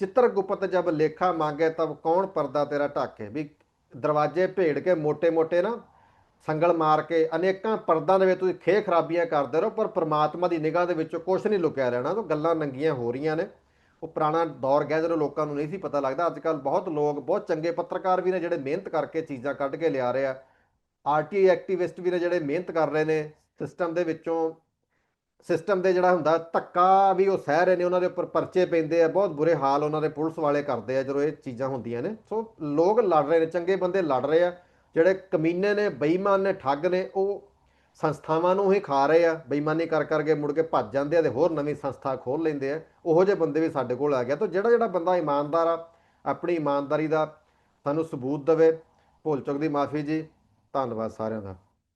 ਚਿੱਤਰ ਗੁਪਤ ਜਬ ਲੇਖਾ ਮੰਗੇ, ਤਬ ਕੌਣ ਪਰਦਾ ਤੇਰਾ ਢਾਕੇ? ਵੀ ਦਰਵਾਜ਼ੇ ਭੇੜ ਕੇ ਮੋٹے-ਮੋٹے ਨਾ ਸੰਗਲ ਮਾਰ ਕੇ ਅਨੇਕਾਂ ਪਰਦਾਂ ਦੇ ਵਿੱਚ ਤੁਸੀਂ ਖੇ ਖਰਾਬੀਆਂ ਕਰਦੇ ਰਹੋ, ਪਰ ਪ੍ਰਮਾਤਮਾ ਦੀ ਨਿਗਾਹ ਦੇ ਵਿੱਚੋਂ ਕੁਛ ਨਹੀਂ ਲੁਕਿਆ ਰਹਿਣਾ। ਤਾਂ ਗੱਲਾਂ ਨੰਗੀਆਂ ਹੋ ਰਹੀਆਂ ਨੇ। ਉਹ ਪੁਰਾਣਾ ਦੌਰ ਗਿਆ ਜਦੋਂ ਲੋਕਾਂ ਨੂੰ ਨਹੀਂ ਸੀ ਪਤਾ ਲੱਗਦਾ। ਅੱਜ ਕੱਲ ਬਹੁਤ ਲੋਕ, ਬਹੁਤ ਚੰਗੇ ਪੱਤਰਕਾਰ ਵੀ ਨੇ ਜਿਹੜੇ ਮਿਹਨਤ ਕਰਕੇ ਚੀਜ਼ਾਂ ਕੱਢ ਕੇ ਲਿਆ ਰਹੇ ਆ। ਆਰਟੀ ਐਕਟਿਵਿਸਟ ਵੀ ਨੇ ਜਿਹੜੇ ਮਿਹਨਤ ਕਰ ਰਹੇ ਨੇ। ਸਿਸਟਮ ਦੇ ਵਿੱਚੋਂ, ਸਿਸਟਮ ਦੇ ਜਿਹੜਾ ਹੁੰਦਾ, ਧੱਕਾ ਵੀ ਉਹ ਸਹਿ ਰਹੇ ਨੇ, ਉਹਨਾਂ ਦੇ ਉੱਪਰ ਪਰਚੇ ਪੈਂਦੇ ਆ। ਬਹੁਤ ਬੁਰੇ ਹਾਲ ਉਹਨਾਂ ਦੇ ਪੁਲਿਸ ਵਾਲੇ ਕਰਦੇ ਆ ਜਦੋਂ ਇਹ ਚੀਜ਼ਾਂ ਹੁੰਦੀਆਂ ਨੇ। ਸੋ ਲੋਕ ਲੜ ਰਹੇ ਨੇ, ਚੰਗੇ ਬੰਦੇ ਲੜ ਰਹੇ ਆ। ਜਿਹੜੇ ਕਮੀਨੇ ਨੇ, ਬੇਈਮਾਨ ਨੇ, ਠੱਗ ਨੇ, ਉਹ ਸੰਸਥਾਵਾਂ ਨੂੰ ਹੀ ਖਾ ਰਹੇ ਆ, ਬੇਈਮਾਨੀ ਕਰ ਕਰਕੇ ਮੁੜ ਕੇ ਭੱਜ ਜਾਂਦੇ ਆ ਤੇ ਹੋਰ ਨਵੀਂ ਸੰਸਥਾ ਖੋਲ ਲੈਂਦੇ ਆ। ਉਹੋ ਜਿਹੇ ਬੰਦੇ ਵੀ ਸਾਡੇ ਕੋਲ ਆ ਗਿਆ। ਤਾਂ ਜਿਹੜਾ ਜਿਹੜਾ ਬੰਦਾ ਇਮਾਨਦਾਰ ਆ, ਆਪਣੀ ਇਮਾਨਦਾਰੀ ਦਾ ਸਾਨੂੰ ਸਬੂਤ ਦੇਵੇ। ਭੁੱਲ ਚੁੱਕ ਦੀ ਮਾਫੀ ਜੀ। ਧੰਨਵਾਦ ਸਾਰਿਆਂ ਦਾ।